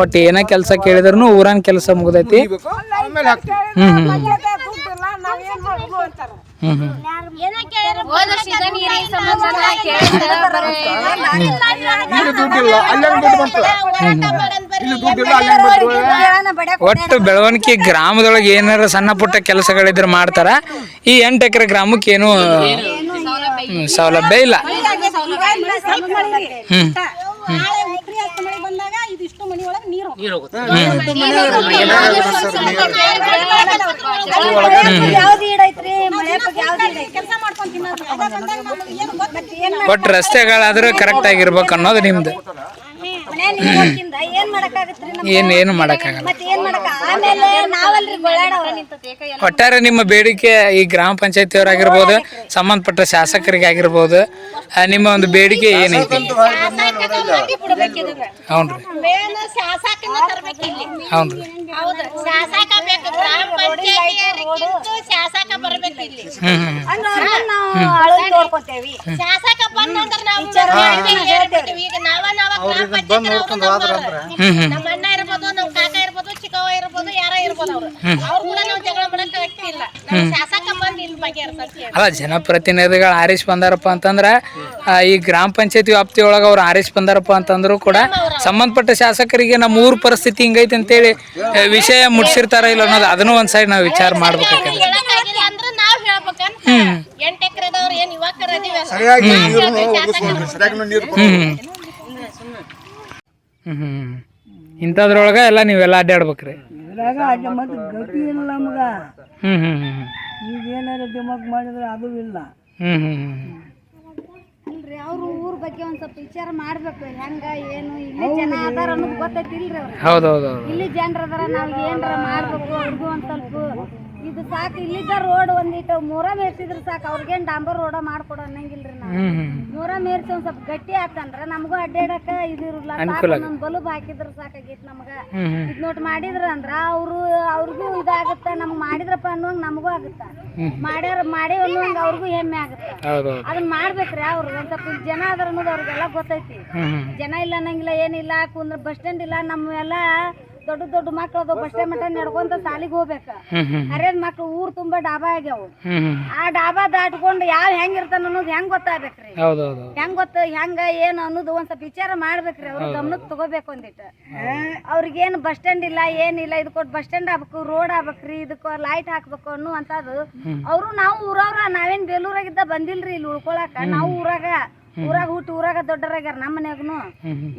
ಒಟ್ಟು ಏನೇ ಕೆಲಸ ಕೇಳಿದ್ರು ಊರನ್ ಕೆಲಸ ಮುಗ್ದೈತಿ. ಹ್ಮ್ ಹ್ಮ್ ಹ್ಮ್ ಹ್ಮ್ ಒಟ್ಟು ಬೆಳವಣಿಗೆ ಗ್ರಾಮದೊಳಗೆ ಏನಾರ ಸಣ್ಣ ಪುಟ್ಟ ಕೆಲಸಗಳಿದ್ರೆ ಮಾಡ್ತಾರ? ಈ ಎಂಟು ಎಕರೆ ಗ್ರಾಮಕ್ಕೆ ಏನು ಹ್ಮ್, ಸೌಲಭ್ಯ ಇಲ್ಲ. ಹ್ಮ್ ನಾಳೆ ಒಟ್ಟು ರಸ್ತೆಗಳಾದ್ರೆ ಕರೆಕ್ಟ್ ಆಗಿರ್ಬೇಕು ಅನ್ನೋದು ನಿಮ್ದು. ಹೋಗ್ತಿಂದ ಏನ್ ಮಾಡಕ್ಕಾಗತ್ರಿ ನಮ್ಗೆ? ಏನು ಏನು ಮಾಡೋಕ್ಕಾಗಲ್ಲ. ಮತ್ತೆ ಏನ್ ಮಾಡಕ ಆಮೇಲೆ ನಾವಲ್ರಿ ಗೊಳ್ಳಾಡವ್ರ ನಿಂತತಿ ಒಟ್ಟಾರೆ ನಿಮ್ಮ ಬೇಡಿಕೆ ಈ ಗ್ರಾಮ ಪಂಚಾಯತಿಯವರಾಗಿರ್ಬೋದು ಸಂಬಂಧಪಟ್ಟ ಶಾಸಕರಿಗೆ ಆಗಿರ್ಬೋದು ಆ, ನಿಮ್ಮ ಒಂದು ಬೇಡಿಕೆ ಏನೈತಿ? ಹೌನ್ರಿ. ಮೇನ್ ಶಾಸಕನ ತರ್ಬೇಕು ಇಲ್ಲಿ ಹೌನ್ರಿ. ಹೌದು. ಶಾಸಕ ಬೇಕು ಗ್ರಾಮ ಪಂಚಾಯತಿಯರಿಗಿಂತ ಶಾಸಕ ಬರ್ಬೇಕು ಇಲ್ಲಿ ಹ್ಮ್ ಹ್ಮ್. ಅಂದ್ರೆ ನಾವು ಅಳವಿ ತೋಡ್ಕೊಂತೇವಿ ಶಾಸಕ ಬಂದಂದ್ರ ನಾವು ಬೇಡಿಕೆ ಹೇಳ್ಬಿಡ್ತೀವಿ. ಈಗ ನಾವ ನಾವ ಗ್ರಾಮ ಪಂಚಾಯತಿ ನಮ್ಮ ಅಣ್ಣ ಇರ್ಬೋದು ನಮ್ಮ ಕಾಕ ಇರ್ಬೋದು ಚಿಕ್ಕವ್ವ ಇರ್ಬೋದು ಯಾರ ಇರ್ಬೋದು ಅವ್ರು. ಅವ್ರು ಕೂಡ ನಾವು ಜಗಳ ಮಾಡಕ್ ವ್ಯಕ್ತಿಲ್ಲ ನಮ್ಮ ಶಾಸಕ ಬಂದು ಇಲ್ಲಿ ಬಗೆಹರಿಸಂತ ಅಲ್ಲ ಜನಪ್ರತಿನಿಧಿಗಳು ಆರಿಸಿ ಬಂದಾರಪ್ಪ ಅಂತಂದ್ರ ಆ, ಈ ಗ್ರಾಮ ಪಂಚಾಯತಿ ವ್ಯಾಪ್ತಿಯೊಳಗೆ ಅವ್ರು ಆರಿಸಿ ಬಂದಾರಪ್ಪ ಅಂತಂದ್ರು ಕೂಡ ಸಂಬಂಧಪಟ್ಟ ಶಾಸಕರಿಗೆ ನಮ್ಮ ಊರ್ ಪರಿಸ್ಥಿತಿ ಹಿಂಗೈತೆ ಅಂತೇಳಿ ಆ, ವಿಷಯ ಮುಟ್ಸಿರ್ತಾರ ಇಲ್ಲ ಅನ್ನೋದು ಅದನ್ನು ಒಂದ್ ಸೈಡ್ ನಾವು ವಿಚಾರ ಮಾಡ್ಬೇಕಾಗ್ತದೆ ಹೇಳಕ್ಕಾಗಿಲ್ಲ ಅಂದ್ರೆ ನಾವ್ ಹೇಳ್ಬೇಕಂತ. ಎಂಟ್ ಎಕರೆದವ್ರು ಏನ್ ಯುವಕರ ಅದೀವಿ ಸರಿಯಾಗಿ ನೀರು ಒದಗಿಸ್ಕೊಡ್ರಿ ಸರಿಯಾಗಿ ನೀರು ಹ್ಮ್ ಹ್ಮ್. ಇಂಥದ್ರೊಳಗ ಎಲ್ಲ ನೀವೆಲ್ಲ ಅಡ್ಡಾಡ್ಬೇಕ್ರಿ. ಇದ್ರಾಗ ಅಡ್ಡ ಮತ್ತೆ ಗತಿ ಇಲ್ಲ ನಮ್ಗ. ಹ್ಞೂ ಹ್ಞೂ ಹ್ಞೂ ಈಗ ಏನಾರ ದಿಮಾಕ್ ಮಾಡಿದ್ರೆ ಅದು ಇಲ್ಲ. ಹ್ಞೂ ಹ್ಞೂ ಹ್ಞೂ ಇಲ್ರಿ ಅವ್ರು ಊರ್ ಬಗ್ಗೆ ಒಂದ್ ಸ್ವಲ್ಪ ವಿಚಾರ ಮಾಡ್ಬೇಕು. ಹೆಂಗ ಏನು ಇಲ್ಲಿ ಜನ ಅದಾರ ಅನ್ನೋದು ಗೊತ್ತೈತಿ ಇಲ್ರಿ ಹೌದು ಹೌದೌದು ಇಲ್ಲಿ ಜನರ ಅದಾರ ನಾವ್ ಏನ್ರ ಮಾಡ್ಬೇಕು ಅವ್ರಿಗೂ ಒಂದ್ ಸ್ವಲ್ಪ ಇದು ಸಾಕು ಇಲ್ಲಿದ್ದ ರೋಡ್ ಒಂದಿಟ್ಟು ಮೂರ ಮೇರ್ಸಿದ್ರ ಸಾಕು ಅವ್ರಿಗೇನ್ ಡಾಂಬರ್ ರೋಡ ಮಾಡ್ಕೊಡ ಅನ್ನಂಗಿಲ್ರಿ ನಾವು. ಮೂರ ಮೇರ್ಸಿ ಒಂದ್ ಸ್ವಲ್ಪ ಗಟ್ಟಿ ಆತಂದ್ರ ನಮಗೂ ಅಡ್ಡಾಡಕ ಇದಿರಲ್ಲ ಒಂದ್ ಬಲ್ಬ್ ಹಾಕಿದ್ರ ಸಾಕಾಗೈತಿ ನಮಗ. ಇದ್ ನೋಟ್ ಮಾಡಿದ್ರ ಅಂದ್ರ ಅವ್ರು ಅವ್ರಿಗೂ ಇದಾಗತ್ತ ನಮ್ಗ್ ಮಾಡಿದ್ರಪ್ಪ ಅನ್ನುವಂಗ ನಮಗೂ ಆಗುತ್ತ. ಮಾಡ್ಯಾರ ಮಾಡಿ ಅನ್ನೋಂಗ್ ಅವ್ರಿಗೂ ಹೆಮ್ಮೆ ಆಗುತ್ತ. ಅದನ್ನ ಮಾಡ್ಬೇಕ್ರಿ ಅವ್ರು ಒಂದ್ ಸ್ವಲ್ಪ ಜನ ಅದ್ರ ಅನ್ನೋದು ಅವ್ರಿಗೆಲ್ಲ ಗೊತ್ತೈತಿ. ಜನ ಇಲ್ಲ ಅನ್ನಂಗಿಲ್ಲ ಏನಿಲ್ಲ ಕುಂದ್ರ ಬಸ್ ಸ್ಟ್ಯಾಂಡ್ ಇಲ್ಲ ನಮ್ಮ ಎಲ್ಲ ದೊಡ್ಡ ದೊಡ್ಡ ಮಕ್ಳು ಅದಾವ ಬಸ್ ಸ್ಟ್ಯಾಂಡ್ ಮಟ್ಟ ನಡ್ಕೊಂತ ಸಾಲಿಗೆ ಹೋಗ್ಬೇಕ. ಅರೇ ಮಕ್ಳು ಊರ್ ತುಂಬಾ ಡಾಬಾ ಆಗ್ಯಾವ. ಆ ಡಾಬಾ ದಾಟ್ಕೊಂಡು ಯಾವ್ ಹೆಂಗ್ ಇರ್ತಾನ ಅನ್ನೋದು ಹೆಂಗ್ ಗೊತ್ತಾಗ್ಬೇಕ್ರಿ? ಹೆಂಗ್ ಗೊತ್ತ ಹೆಂಗ ಏನ್ ಅನ್ನೋದು ಒಂದ್ ಸ್ವಲ್ಪ ವಿಚಾರ ಮಾಡ್ಬೇಕ್ರಿ ಅವ್ರ ಗಮನಕ್ಕೆ ತಗೋಬೇಕು ಒಂದಿಟ್ಟು ಅವ್ರಿಗೇನ್ ಬಸ್ ಸ್ಟ್ಯಾಂಡ್ ಇಲ್ಲ ಏನಿಲ್ಲ ಇದು ಕೊಟ್ಟು ಬಸ್ ಸ್ಟ್ಯಾಂಡ್ ಆಗ್ಬೇಕು ರೋಡ್ ಆಗ್ಬೇಕ್ರಿ ಇದಕ್ಕ ಲೈಟ್ ಹಾಕ್ಬೇಕು ಅನ್ನುವಂಥದ್ದು ಅವರು ನಾವು ಊರವ್ರ ನಾವೇನ್ ಬೇಲೂರಾಗಿದ್ದ ಬಂದಿಲ್ರಿ ಇಲ್ಲಿ ಉಳ್ಕೊಳಕ. ನಾವು ಊರಾಗ ಊರಾಗ ಹುಟ್ಟು ಊರಾಗ ದೊಡ್ಡರಾಗ್ಯಾರ ನಮ್ಮ ಮನ್ಯಾಗನು.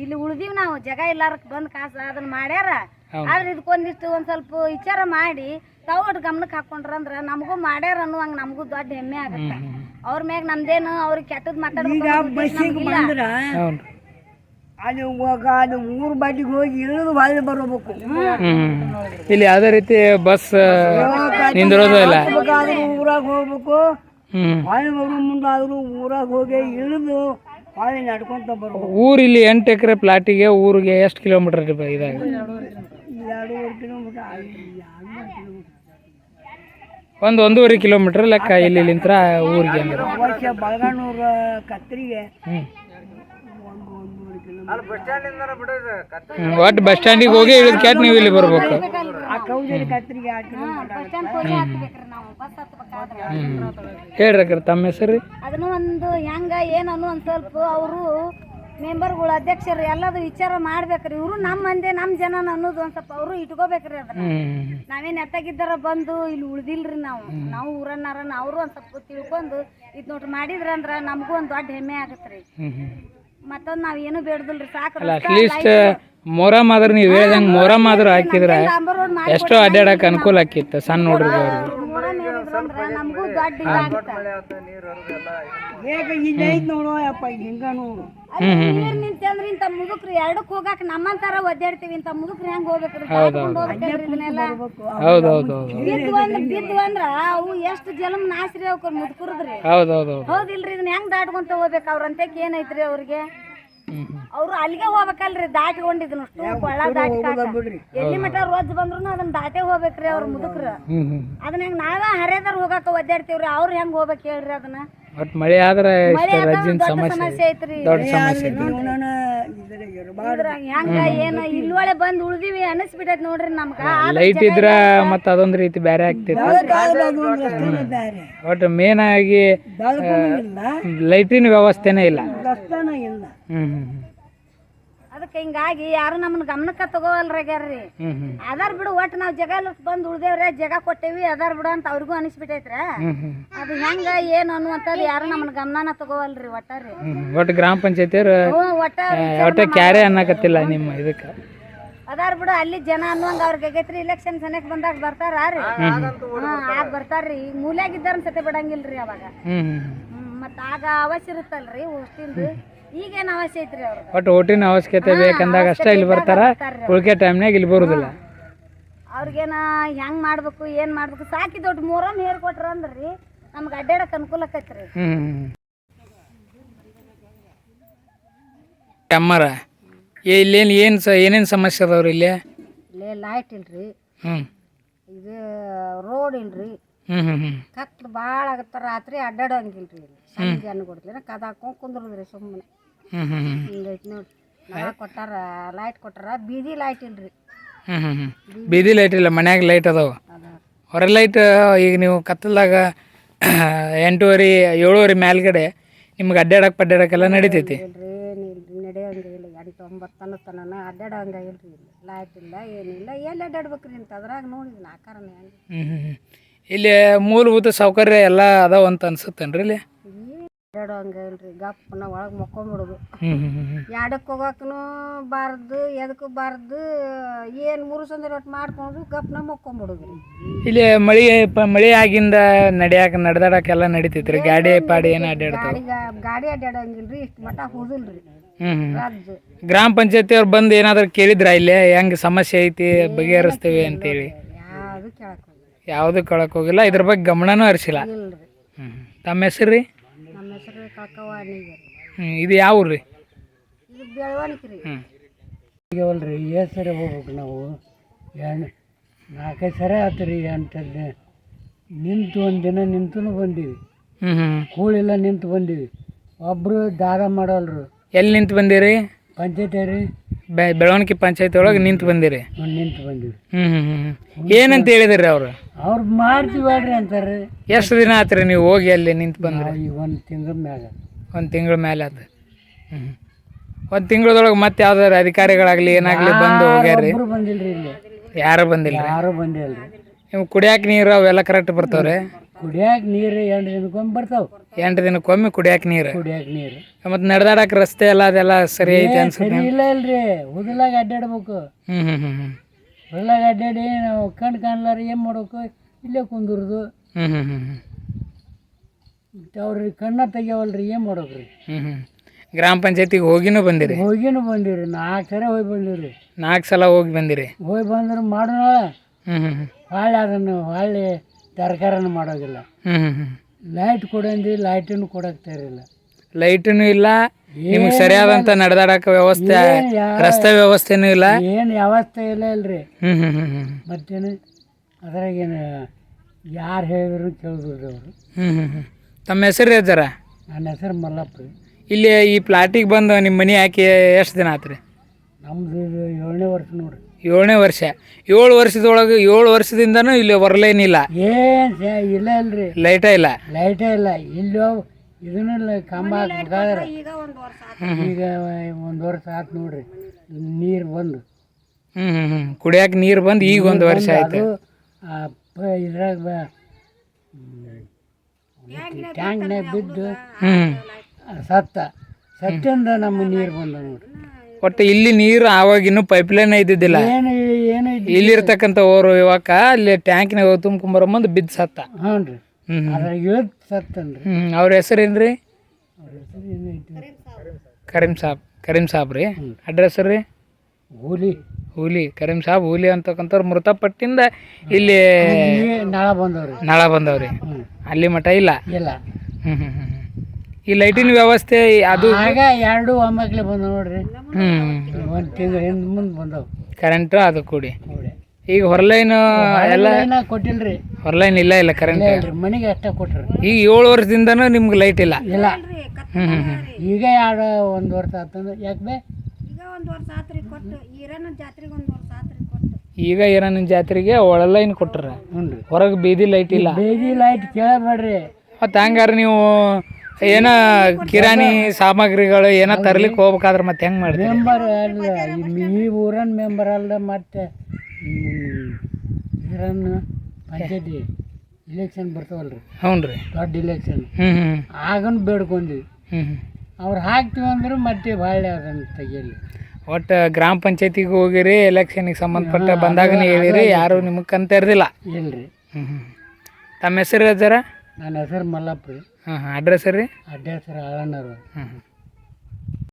ಇಲ್ಲಿ ಉಳ್ದೀವಿ ನಾವು ಜಗ ಇಲ್ಲಾರಕ್ ಬಂದ್ ಕಾಸ ಅದನ್ನ ಮಾಡ್ಯಾರ. ಆದ್ರೆ ಇದಕ್ಕೊಂದಿಷ್ಟು ಒಂದ್ ಸ್ವಲ್ಪ ವಿಚಾರ ಮಾಡಿ ತಾವು ಅಟ್ ಗಮನಕ್ಕೆ ಹಾಕೊಂಡ್ರ ಅಂದ್ರ ನಮಗೂ ಮಾಡ್ಯಾರ ಅನ್ನುವಂಗ ನಮಗೂ ದೊಡ್ಡ ಹೆಮ್ಮೆ ಆಗತ್ತ. ಅವ್ರ ಮ್ಯಾಗ ನಮ್ದೇನು ಅವ್ರಿಗೆ ಕೆಟ್ಟದ್ ಈಗ ಬಸ್ಸಿಗೆ ಬಂದ್ರ ಅಲ್ಲಿ ಹೋಗ ಅಲ್ಲಿ ಊರ್ ಬಾಟಿಗೆ ಹೋಗಿ ಇಳಿದು ಹೊಳ್ಳಿ ಬರಬೇಕು. ಇಲ್ಲಿ ಯಾವುದೇ ರೀತಿ ಬಸ್ ನಿಂದಿರೋದು ಇಲ್ಲ. ಬೇಕಾದ್ರೂ ಊರಾಗ ಹೋಗ್ಬೇಕು. ಹೊಳ್ಳಿ ಬರೋ ಮುಂದಾದ್ರೂ ಊರಾಗ ಹೋಗಿ ಇಳಿದು ಹೊಳ್ಳಿ ನಡ್ಕೊಂತ ಬರ್ಬೇಕು. ಊರ್ ಇಲ್ಲಿ ಎಂಟು ಎಕರೆ ಪ್ಲಾಟಿಗೆ ಊರಿಗೆ ಎಷ್ಟು ಕಿಲೋಮೀಟರ್ ಇದಾಗ? ಕಿಲೋಮೀಟರ್ ಒಂದು ಒಂದೂವರೆ ಕಿಲೋಮೀಟರ್ ಲೆಕ್ಕ ಇಲ್ಲಿ ನಿಂತರ ಊರಿಗೆ ಹ್ಮ್, ಒಟ್ಟು ಬಸ್ ಸ್ಟ್ಯಾಂಡಿಗೆ ಹೋಗಿ ಇಳಿದ ಕ್ಯಾಟ್ ನೀವು ಇಲ್ಲಿ ಬರ್ಬೇಕು. ಆ ಕೌಜರಿ ಕತ್ರಿಗೆ ಎರಡು ಬಸ್ ಸ್ಟ್ಯಾಂಡ್ ಹೋಗಿ ಹಾಕ್ಬೇಕ್ರಿ ನಾವು ಬಸ್ ಹತ್ಬೇಕಾದ್ರೆ ಹೇಳ್ರಿ ಅಕ್ಕಾರ ತಮ್ಮ ಹೆಸರು ಅದನ್ನು ಒಂದು ಹೆಂಗ ಏನನ್ನು ಒಂದ್ ಸ್ವಲ್ಪ ಅವರು ಮೆಂಬರ್ಗಳು ಅಧ್ಯಕ್ಷರು ಎಲ್ಲದು ವಿಚಾರ ಮಾಡ್ಬೇಕ್ರಿ. ಇವರು ನಮ್ಮ ಮಂದಿ ನಮ್ಮ ಜನ ಅನ್ನೋದು ಒಂದ್ ಸ್ವಲ್ಪ ಅವರು ಇಟ್ಕೋಬೇಕ್ರಿ ಅದ್ರ ನಾವೇನ್ ಎತ್ತಾಗಿದ್ದಾರ ಬಂದು ಇಲ್ಲಿ ಉಳ್ದಿಲ್ರಿ ನಾವು. ನಾವು ಊರನ್ನಾರ ಅವರು ಒಂದ್ ಸ್ವಲ್ಪ ತಿಳ್ಕೊಂಡು ಇದ್ ನೋಡ್ರಿ ಮಾಡಿದ್ರ ಅಂದ್ರ ನಮಗೂ ಒಂದ್ ದೊಡ್ಡ ಹೆಮ್ಮೆ ಆಗತ್ರಿ. ಮತ್ತೊಂದ್ ನಾವ್ ಏನು ಬೇಡದಿಲ್ರಿ ಸಾಕು ಮೊರಮ್ ಆದ್ರೆ ನೀವು ಹೇಳ್ದಂಗೆ ಮೊರಮ್ ಆದ್ರೂ ಹಾಕಿದ್ರೆ ಎಷ್ಟೋ ಅಡ್ಡಾಡಕ್ಕೆ ಅನುಕೂಲ ಆಕಿತ್ತು ಸಣ್ಣ ಅಂದ್ರ ನಮಗೂ ದೊಡ್ಡ ಇದಾಗತ್ತ. ಬೇಗ ಇಲ್ಲಿ ಐತ್ ನೋಡು ಅಪ್ಪ ಹಿಂಗ ನೋಡು. ನೀರ್ ನಿಂತಂದ್ರ ಇಂತ ಮುದುಕ್ರು ಎರಡಕ್ ಹೋಗಾಕ ನಮ್ಮಂತಾರ ಒದ್ದಾಡ್ತೀವಿ. ಇಂತ ಮುದುಕ್ರಿ ಹೆಂಗ್ ಹೋಗ್ಬೇಕ್ರಿ? ದಾಟ್ಕೊಂಡ್ ಹೋಗ್ಬೇಕ್ರಿ ಇದನ್ನೆಲ್ಲ. ಹೌದು ಬಿದ್ದು ಅಂದ್ರ ಬಿದ್ದು ಅಂದ್ರ ಅವು ಎಷ್ಟು ಜಲಮ್ ನಾಶ್ರಿ ಅವಕ್ಕ ಮುದ್ಕುರ್ದ್ರಿ. ಹೌದಿಲ್ರಿ ಇದನ್ನ ಹೆಂಗ್ ದಾಟ್ಕೊಂತ ಹೋಗ್ಬೇಕು ಅವ್ರಂತ ಏನೈತ್ರಿ ಅವ್ರಿಗೆ? ಅವ್ರು ಅಲ್ಲಿಗೆ ಹೋಗ್ಬೇಕಲ್ರಿ ದಾಟಿಕೊಂಡಿದ್ನು ಅಷ್ಟು ಕೊಳ್ಳ ದಾಟಿಕಾಕ ಎಲ್ಲಿ ಮಟ ರೋಜ್ ಬಂದ್ರು ಅದನ್ನ ದಾಟೇ ಹೋಗ್ಬೇಕ್ರಿ ಅವ್ರ ಮುದುಕ್ರ. ಅದನ್ನ ಹೆಂಗ್ ನಾವ ಹರಿಯದಾರ ಹೋಗಾಕ ಒದ್ದಾಡ್ತೀವ್ರಿ ಅವ್ರ ಹೆಂಗ್ ಹೋಗ್ಬೇಕು ಹೇಳ್ರಿ ಅದನ್ನ. ಒಟ್ ಮಳೆ ಆದ್ರೆ ಮಳೆ ಇಷ್ಟ ಆದಾಗ ರಜ್ಜಿನ ದೊಡ್ಡ ಸಮಸ್ಯೆ. ಸಮಸ್ಯೆ ಐತ್ರಿ. ದೊಡ್ಡ ಸಮಸ್ಯೆ ಐತಿ. ಇದ್ರಾಗ ಹೆಂಗ ಏನ ಇಲ್ವಳೆ ಬಂದ್ ಉಳ್ದಿವಿ ಅನಿಸ್ಬಿಟ್ಟೈತ್ ನೋಡ್ರಿ ನಮ್ಗ. ಲೈಟ್ ಇದ್ರ ಮತ್ತ ಅದೊಂದ್ ರೀತಿ ಬೇರೆ ಆಗ್ತೈತಿ. ಒಟ್ಟು ಮೇನ್ ಆಗಿ ಇಲ್ಲ ಲೈಟಿನ ವ್ಯವಸ್ಥೆನೇ ಇಲ್ಲ. ಹ್ಮ್. ಅದಕ್ಕ ಹಿಂಗಾಗಿ ಯಾರು ನಮ್ಮನ್ನ ಗಮನಕ್ಕೆ ತಗೋವಲ್ರಾಗ್ಯಾರ್ರಿ ಹ್ಮ್ ಅದಾರ್ ಬಿಡು ಒಟ್ಟು ನಾವು ಜಗ ಬಂದು ಉಳ್ದೇವ್ರೆ ಜಗ ಕೊಟ್ಟೇವಿ ಅದಾರ್ ಬಿಡು ಅಂತ ಅವ್ರಿಗೂ ಅನಿಸ್ಬಿಟ್ಟೈತ್ರ. ಅದು ಹೆಂಗ ಏನು ಅನ್ನುವಂಥದ್ದು ಯಾರು ನಮ್ಮನ್ನ ಗಮನನ ತಗೋವಲ್ರಿ ಒಟ್ಟಾರಿ. ಹ್ಮ್ ಒಟ್ಟು ಗ್ರಾಮ ಪಂಚಾಯತಿಯವ್ರು ಹ್ಞೂ ಒಟ್ಟ ಒಟ್ಟು ಕ್ಯಾರೆ ಅನ್ನಕತ್ತಿಲ್ಲ ನಿಮ್ಮ ಇದಕ್ಕೆ. ಅದಾರ್ ಬಿಡು ಅಲ್ಲಿ ಜನ ಅನ್ನುವಂಗ ಅವ್ರಿಗೆ ಆಗೈತ್ರಿ ಇಲೆಕ್ಷನ್ ಸನೇಕ್ ಬಂದಾಗ ಬರ್ತಾರ ರೀ. ಆಗ ಬರ್ತಾರ್ರಿ. ಈಗ ಮೂಲ್ಯಾಗಿದ್ದಾರ ಸತೆ ಬಿಡಂಗಿಲ್ರಿ ಅವಾಗ. ಹ್ಮ್ ಮತ್ತ ಆಗ ಅವಶ್ಯ ಇರುತ್ತಲ್ರಿ ಅಷ್ಟಿಂದು ಈಗೇನ್ ಅವಶ್ಯ ಐತ್ರಿ ಅವ್ರು ಒಟ್ಟು ಓಟಿನ ಅವಶ್ಯಕತೆ ಬೇಕಂದಾಗ ಅಷ್ಟೇ ಇಲ್ಲಿ ಬರ್ತಾರ. ಉಳಿಕೆ ಟೈಮ್ನಾಗ ಇಲ್ಲಿ ಬರುದಿಲ್ಲ. ಅವ್ರಿಗೇನ ಹೆಂಗ್ ಮಾಡ್ಬೇಕು ಏನ್ ಮಾಡ್ಬೇಕು ಸಾಕಿ ದೊಡ್ಡ ಮೂರನ್ ಹೇಳ್ಕೊಟ್ರ ಅಂದ್ರಿ ನಮ್ಗೆ ಅಡ್ಡಾಡಕ್ ಅನುಕೂಲ ಆಕೈತ್ರಿ. ಅಮ್ಮರ ಇಲ್ಲೇನು ಏನು ಸ ಏನೇನು ಸಮಸ್ಯೆ ಅದಾವ್ರಿ ಇಲ್ಲಿ? ಇಲ್ಲೇ ಲೈಟ್ ಇಲ್ರಿ. ಹ್ಮ್. ಇದು ರೋಡ್ ಇಲ್ರಿ. ಹ್ಮ್ ಹ್ಮ್ ಹ್ಮ್. ಕತ್ಲು ಭಾಳ ಆಗತ್ತ ರಾತ್ರಿ ಅಡ್ಡಾಡೋಂಗಿಲ್ರಿ ಇಲ್ಲಿ. ಸಂಜೆ ಅನ್ಕೊಡ್ತೀರ ಕದಾಕೊಂಡು ಕದ ಕುಂದ್ರದ್ರಿ ಸುಮ್ಮನೆ ಹಿಂಗೈತಿ ನೋಡ್ರಿ ನಳ ಕೊಟ್ಟಾರ ಲೈಟ್ ಕೊಟ್ಟಾರ ಬೀದಿ ಲೈಟ್ ಇಲ್ರಿ. ಹ್ಮ್ ಹ್ಮ್ ಹ್ಮ್. ಬೀದಿ ಲೈಟ್ ಇಲ್ಲ ಮನ್ಯಾಗ ಲೈಟ್ ಅದಾವ. ಹೊರ ಲೈಟ್ ಈಗ ನೀವು ಕತ್ತಲ್ದಾಗ ಎಂಟೂವರೆ ಏಳುವರೆ ಮ್ಯಾಲ್ಗಡೆ ನಿಮ್ಗೆ ಅಡ್ಡಾಡಕ್ಕೆ ಪಡ್ಡಾಡಕ್ಕೆಲ್ಲ ನಡಿತೈತಿ. ಇಲ್ರಿ ಏನಿಲ್ರಿ ಇಲ್ಲ. ಎಂಟು ಒಂಬತ್ತು ತನ ತನನ ಅಡ್ಡಾಡೋಂಗ ಇಲ್ರಿ. ಇಲ್ಲಿ ಲೈಟ್ ಇಲ್ಲ ಏನಿಲ್ಲ ಎಲ್ಲಿ ಅಡ್ಡಾಡ್ಬೇಕ್ರಿ ಅಂತ ಅದ್ರಾಗ ನೋಡಿ ಆಕಾರನೇ ಹೆಂಗೆ? ಹ್ಮ್ ಹ್ಮ್ ಹ್ಮ್. ಇಲ್ಲಿ ಮೂಲಭೂತ ಸೌಕರ್ಯ ಎಲ್ಲ ಅದಾವ ಅಂತ ಅನ್ಸುತ್ತೇನ್ರಿ ಇಲ್ಲಿ? ಅಡ್ಡಾಡಂಗ ಇಲ್ರಿ ಗಪ್ಪನ ಒಳಗೆ ಮಕ್ಕೊಂಬಿಡೋದು. ಎರಡಕ್ಕೆ ಹೋಗಕ್ಕೂ ಬಾರ್ದು ಎದಕ್ಕೂ ಬಾರ್ದು ಏನು ಮುರುಸಂದ್ರೆ ಒಟ್ಟು ಮಾಡ್ಕೊಂಡು ಗಪ್ನ ಮಕ್ಕೊಂಬಿಡೋದು ಇಲ್ಲಿ ಮಳಿ ಪ ಮಳಿ ಆಗಿಂದ ನಡ್ಯಾಕ ನಡ್ದಾಡಕ್ಕೆಲ್ಲ ನಡಿತೈತ್ರಿ. ಗಾಡಿ ಪಾಡಿ ಏನು ಅಡ್ಡಾಡ್ತಾವ ಗಾಡಿ ಗಾಡಿ ಅಡ್ಡಾಡಂಗಿಲ್ರಿ ಇಷ್ಟು ಮಟ್ಟ ಹೋದಿಲ್ರಿ. ಹ್ಮ್ ಗ್ರಾಮ ಪಂಚಾಯತಿ ಅವ್ರು ಬಂದು ಏನಾದ್ರು ಕೇಳಿದ್ರ ಇಲ್ಲಿ? ಹೆಂಗ್ ಸಮಸ್ಯೆ ಐತಿ ಬಗೆಹರಿಸ್ತೀವಿ ಅಂತೇಳಿ. ಯಾವುದು ಕೇಳಕ್ ಹೋಗಿಲ್ಲ ಯಾವುದು ಕೇಳಕ್ ಹೋಗಿಲ್ಲ ಇದ್ರ ಬಗ್ಗೆ ಗಮನನೂ ಹರಿಸಿಲ್ಲ. ಇಲ್ರಿ. ಹ್ಮ್ ತಮ್ಮ ಹೆಸರು ರೀ? ಹೆಸರು ಕಳ್ಕವಾಣಿಗೆ ಇದು ಯಾವ ಊರು ರೀ? ಇದು ಬೆಳವಣಿಗೆ ರೀ. ಈಗವಲ್ರಿ ಎಷ್ಟು ಸರಿ ಹೋಗ್ಬೇಕು ನಾವು. ಏನು ನಾಲ್ಕೈದು ಸರಿ ಆತು ರೀ ಎಂಟು ನಿಂತು ಒಂದು ದಿನ ನಿಂತು ಬಂದೀವಿ. ಹ್ಮ್ ಹ್ಮ್. ಕೂಳಿಲ್ಲ ನಿಂತು ಬಂದೀವಿ. ಒಬ್ಬರು ದಾರ ಮಾಡಲ್ರು. ಎಲ್ಲಿ ನಿಂತು ಬಂದಿರಿ? ಪಂಚಾಯತಿ ರೀ ಬೆ ಬೆಳವಣಿಗೆ ಪಂಚಾಯತಿ ಒಳಗೆ ನಿಂತು ಬಂದಿರಿ. ನಿಂತು ಬಂದೀವಿ. ಹ್ಞೂ ಹ್ಮ್ ಹ್ಮ್. ಏನಂತ ಹೇಳಿದ್ರಿ ಅವ್ರು? ಅವ್ರು ಮಾಡ್ತೀವಲ್ರಿ ಅಂತಾರೆ ಎಷ್ಟು ದಿನ ಆತ್ರಿ ನೀವು ಹೋಗಿ ಅಲ್ಲಿ ನಿಂತು ಬಂದ್ರಿ? ನಾವು ಈಗ ಒಂದು ತಿಂಗಳ ಮೇಲೆ ಒಂದು ತಿಂಗಳ ಮೇಲೆ ಆತು ಹ್ಮ್ ಒಂದು ತಿಂಗಳದೊಳಗೆ ಮತ್ತೆ ಯಾವ್ದಾರ ಅಧಿಕಾರಿಗಳಾಗ್ಲಿ ಏನಾಗ್ಲಿ ಬಂದು ಹೋಗ್ಯಾರ್ರಿ? ಒಬ್ರು ಬಂದಿಲ್ರಿ ಇಲ್ಲಿ. ಯಾರು ಬಂದಿಲ್ಲ ಯಾರೂ ಬಂದಿಲ್ರಿ. ನಿಮ್ಗೆ ಕುಡಿಯಾಕ ನೀರು ಅವೆಲ್ಲ ಕರೆಕ್ಟ್ ಬರ್ತಾವ್ರಿ? ಕುಡಿಯಾಕ ನೀರು ಎಂಟು ದಿನಕ್ಕೊಮ್ಮೆ ಬರ್ತಾವ. ಎಂಟು ದಿನಕ್ಕೊಮ್ಮೆ ಕುಡಿಯಾಕ ನೀರು. ಕುಡಿಯಾಕ ನೀರು. ಮತ್ತೆ ನಡೆದಾಡಕ್ಕೆ ರಸ್ತೆ ಎಲ್ಲ ಅದೆಲ್ಲ ಸರಿ ಐತೆ ಅನ್ಸುತ್ತೆ. ಸರಿ ಇಲ್ಲ ಇಲ್ರಿ. ಹುದಲಾಗ ಅಡ್ಡಾಡ್ಬೇಕು. ಹ್ಮ್ ಹ್ಮ್ ಹ್ಮ್ ಹ್ಮ್. ಉದಲಾಗ ಅಡ್ಡಾಡಿ ನಾವು ಕಣ್ ಕಾಣ್ಲಾರ ಏನು ಮಾಡ್ಬೇಕು? ಇಲ್ಲೇ ಕುಂದಿರ್ದು. ಹ್ಮ್ ಹ್ಮ್ ಹ್ಮ್ ಹ್ಮ್. ಅವ್ರಿಗೆ ಕಣ್ಣ ತೆಗಿಯವಲ್ರಿ ಏನು ಮಾಡೋಕ್ರಿ ಹ್ಮ್ ಹ್ಮ್. ಗ್ರಾಮ ಪಂಚಾಯತಿಗೆ ಹೋಗಿನೂ ಬಂದಿರಿ? ಹೋಗಿನೂ ಬಂದಿವ್ರಿ. ನಾಲ್ಕು ಸರಿ ಹೋಗಿ ಬಂದಿವ್ರಿ. ನಾಲ್ಕು ಸಲ ಹೋಗಿ ಬಂದಿರಿ? ಹೋಗಿ ಬಂದ್ರೆ ಮಾಡೋಣ. ಹ್ಮ್ ಹ್ಮ್ ಹ್ಮ್. ಹೊಳ್ಳಿ ಅದನ್ನು ಹೊಳ್ಳಿ ತರಕಾರಿನೂ ಮಾಡೋದಿಲ್ಲ. ಹ್ಮ್ ಹ್ಮ್ ಲೈಟ್ ಕೊಡಂದಿ ಲೈಟನ್ನು ಕೊಡಕ್ತಾ ಇರಲಿಲ್ಲ ಲೈಟನು ಇಲ್ಲ. ನಿಮ್ಗೆ ಸರಿಯಾದಂತ ನಡೆದಾಡಕ ವ್ಯವಸ್ಥೆ ಏನ್ ಯಾ- ರಸ್ತೆ ವ್ಯವಸ್ಥೆನೂ ಇಲ್ಲ. ಏನು ವ್ಯವಸ್ಥೆ ಇಲ್ಲ ಇಲ್ರಿ. ಹ್ಮ್ ಹ್ಮ್ ಹ್ಮ್ ಹ್ಮ್. ಮತ್ತೇನು ಅದ್ರಾಗೇನು ಯಾರು ಹೇಳಿದ್ರು ಕೇಳಿದ್ರು ಅವರು. ಹ್ಮ್ ಹ್ಮ್ ಹ್ಮ್. ತಮ್ಮ ಹೆಸರು ಹೇಳ್ತಾರ ನನ್ನ ಹೆಸರು ಮಲ್ಲಪ್ಪ ರೀ. ಇಲ್ಲಿ ಈ ಪ್ಲಾಟಿಗೆ ಬಂದು ನಿಮ್ಮ ಮನೆ ಹಾಕಿ ಎಷ್ಟು ದಿನ ಆತ್ರಿ? ನಮ್ದು ಇದು ಏಳನೇ ವರ್ಷ ನೋಡ್ರಿ. ಏಳನೇ ವರ್ಷ. ಏಳು ವರ್ಷದೊಳಗೆ ಏಳು ವರ್ಷದಿಂದನೂ ಇಲ್ಲಿ ಹೊರಲೇನಿಲ್ಲ. ಇಲ್ಲ ಏನು ಇಲ್ಲ ಇಲ್ರಿ. ಲೈಟೇ ಇಲ್ಲ. ಲೈಟೇ ಇಲ್ಲ. ಇಲ್ಲಿ ಇದನ್ನ ಇಲ್ಲ ಕಂಬ ಹಾಕ್ಬೇಕಾದ್ರೆ ಈಗ ಒಂದು ವರ್ಷ ಈಗ ಒಂದು ವರ್ಷ ಆತು ನೋಡ್ರಿ. ನೀರು ಬಂದು. ಹ್ಮ್ ಹ್ಮ್ ಹ್ಮ್. ಕುಡಿಯಾಕ ನೀರು ಬಂದು ಈಗ ಒಂದು ವರ್ಷ ಆಯ್ತು. ಇದ್ರಾಗ ಟ್ಯಾಂಕ್ನಾಗ ಬಿದ್ದು ಹ್ಮ್. ಸತ್ತ. ಸತ್ತಿಂದ ನಮ್ಮ ನೀರು ಬಂದ ನೋಡ್ರಿ. ಒಟ್ಟು ಇಲ್ಲಿ ನೀರು ಆವಾಗಿನ್ನೂ ಪೈಪ್ಲೈನ್ ಇದ್ದಿದ್ದಿಲ್ಲ. ಏನು ಏನು ಇಲ್ಲಿರ್ತಕ್ಕಂಥ ಓರು ಇವಾಕ ಅಲ್ಲಿ ಟ್ಯಾಂಕ್ನಾಗ ತುಂಬ್ಕೊಂಬರಮ್ಮಂದು ಬಿದ್ದು ಸತ್ತ. ಹ್ಞೂ ರೀ. ಹ್ಮ್ ಹ್ಮ್. ಅದ್ರಾಗ ಇಳಿದು ಸತ್ತನ್ರಿ ಹ್ಮ್ ಅವ್ರ ಹೆಸರೇನ್ರಿ ಅವ್ರ ಹೆಸರು ಏನೈತಿ ಕರೀಂ ಸಾಬ್ ಕರೀಂ ಸಾಬ್ ರೀ. ಅಡ್ರೆಸ್ ರೀ? ಹುಲಿ. ಹೂಲಿ ಕರೀಂ ಸಾಬ್ ಹುಲಿ ಅಂತಕ್ಕಂಥವ್ರು ಮೃತಪಟ್ಟಿಂದ ಇಲ್ಲಿ ನಾಳ ಬಂದವ್ರಿ. ನಳ ಬಂದವ್ರಿ. ಅಲ್ಲಿ ಮಠ ಇಲ್ಲ? ಇಲ್ಲ. ಹ್ಮ್ ಹ್ಮ್ ಹ್ಮ್. ಈ ಲೈಟಿನ ವ್ಯವಸ್ಥೆ ಅದು ಆಗ ಎರಡು ಒಮ್ಮಕ್ಲೆ ಬಂದ ನೋಡ್ರಿ. ಹ್ಮ್. ಒಂದು ತಿಂಗಳು ಹಿಂದೆ ಮುಂದೆ ಬಂದವು. ಕರೆಂಟ್ ಅದು ಕೂಡಿ. ನೋಡಿ ಈಗ ಹೊರಲೈನ್ ಎಲ್ಲ ಏನ ಕೊಟ್ಟಿಲ್ರಿ. ಹೊರಲೈನ್ ಇಲ್ಲ ಇಲ್ಲ ಕರೆಂಟ್ ಇಲ್ರಿ ಮನೆಗೆ ಅಷ್ಟೇ ಕೊಟ್ರಿ. ಈಗ ಏಳು ವರ್ಷದಿಂದನೂ ನಿಮ್ಗೆ ಲೈಟ್ ಇಲ್ಲ. ಇಲ್ಲ. ಹ್ಮ್ ಹ್ಮ್ ಹ್ಮ್. ಈಗ ಎರಡು ಒಂದು ವರ್ಷ ಆತಂದ್ರೆ ಯಾಕೆ ಬೇ? ಈಗ ಒಂದು ವರ್ಷ ಆತ್ರಿ ಕೊಟ್ಟು ಈರನ ಜಾತ್ರೆಗೆ ಒಂದು ವರ್ಷ ಆತ್ರಿ ಕೊಟ್ಟು. ಈಗ ಏನ ಜಾತ್ರೆಗೆ ಒಳಲೈನ್ ಕೊಟ್ರ. ಹ್ಞೂ ರೀ ಹೊರಗೆ ಬೀದಿ ಲೈಟ್ ಇಲ್ಲ. ಬೀದಿ ಲೈಟ್ ಕೇಳಬೇಡ್ರಿ. ಮತ್ತು ಹಂಗಾರೆ ನೀವು ಏನ ಕಿರಾಣಿ ಸಾಮಗ್ರಿಗಳು ಏನ ತರ್ಲಿಕ್ಕೆ ಹೋಗ್ಬೇಕಾದ್ರೆ ಮತ್ತೆ ಹೆಂಗ್ ಮಾಡ್ತೀವಿ ಮೆಂಬರ್ ಅಲ್ಲ ಈ- ಊರನ್ ಮೆಂಬರ್ ಅಲ್ಲ ಮತ್ತೆ ಇದರನ್ನು ಪಂಚಾಯತಿ ಇಲೆಕ್ಷನ್ ಬರ್ತಾವಲ್ರಿ. ಹ್ಞೂ ರೀ ದೊಡ್ಡ ಇಲೆಕ್ಷನ್ ಹ್ಮ್ ಆಗನ್ ಬೇಡ್ಕೊಂಡ್ವಿ ಹ್ಮ್ ಹ್ಞೂ ಅವ್ರು ಹಾಕ್ತೀವಿ ಅಂದ್ರೆ ಮತ್ತೆ ಭಾಳ ಅದನ್ನು ತೆಗಿಯಲಿ ಒಟ್ಟು ಗ್ರಾಮ ಪಂಚಾಯತಿಗೆ ಹೋಗಿರಿ ಎಲೆಕ್ಷನ್ಗೆ ಸಂಬಂಧಪಟ್ಟ ಬಂದಾಗನೇ ಹೇಳಿರಿ ಯಾರು ನಿಮಗೆ ಕಂತಿರ್ದಿಲ್ಲ ಇಲ್ರಿ. ಹ್ಞೂ ಹ್ಞೂ ತಮ್ಮ ಹೆಸರು ಜರ ನನ್ನ ಹೆಸರು ಮಲ್ಲಪ್ಪ ರೀ. ಹಾಂ ಹಾಂ. ಅಡ್ರೆಸ್ ರೀ ಹೆಸರು ಆಳಣ್ಣರು ಹ್ಞೂ ಹ್ಞೂ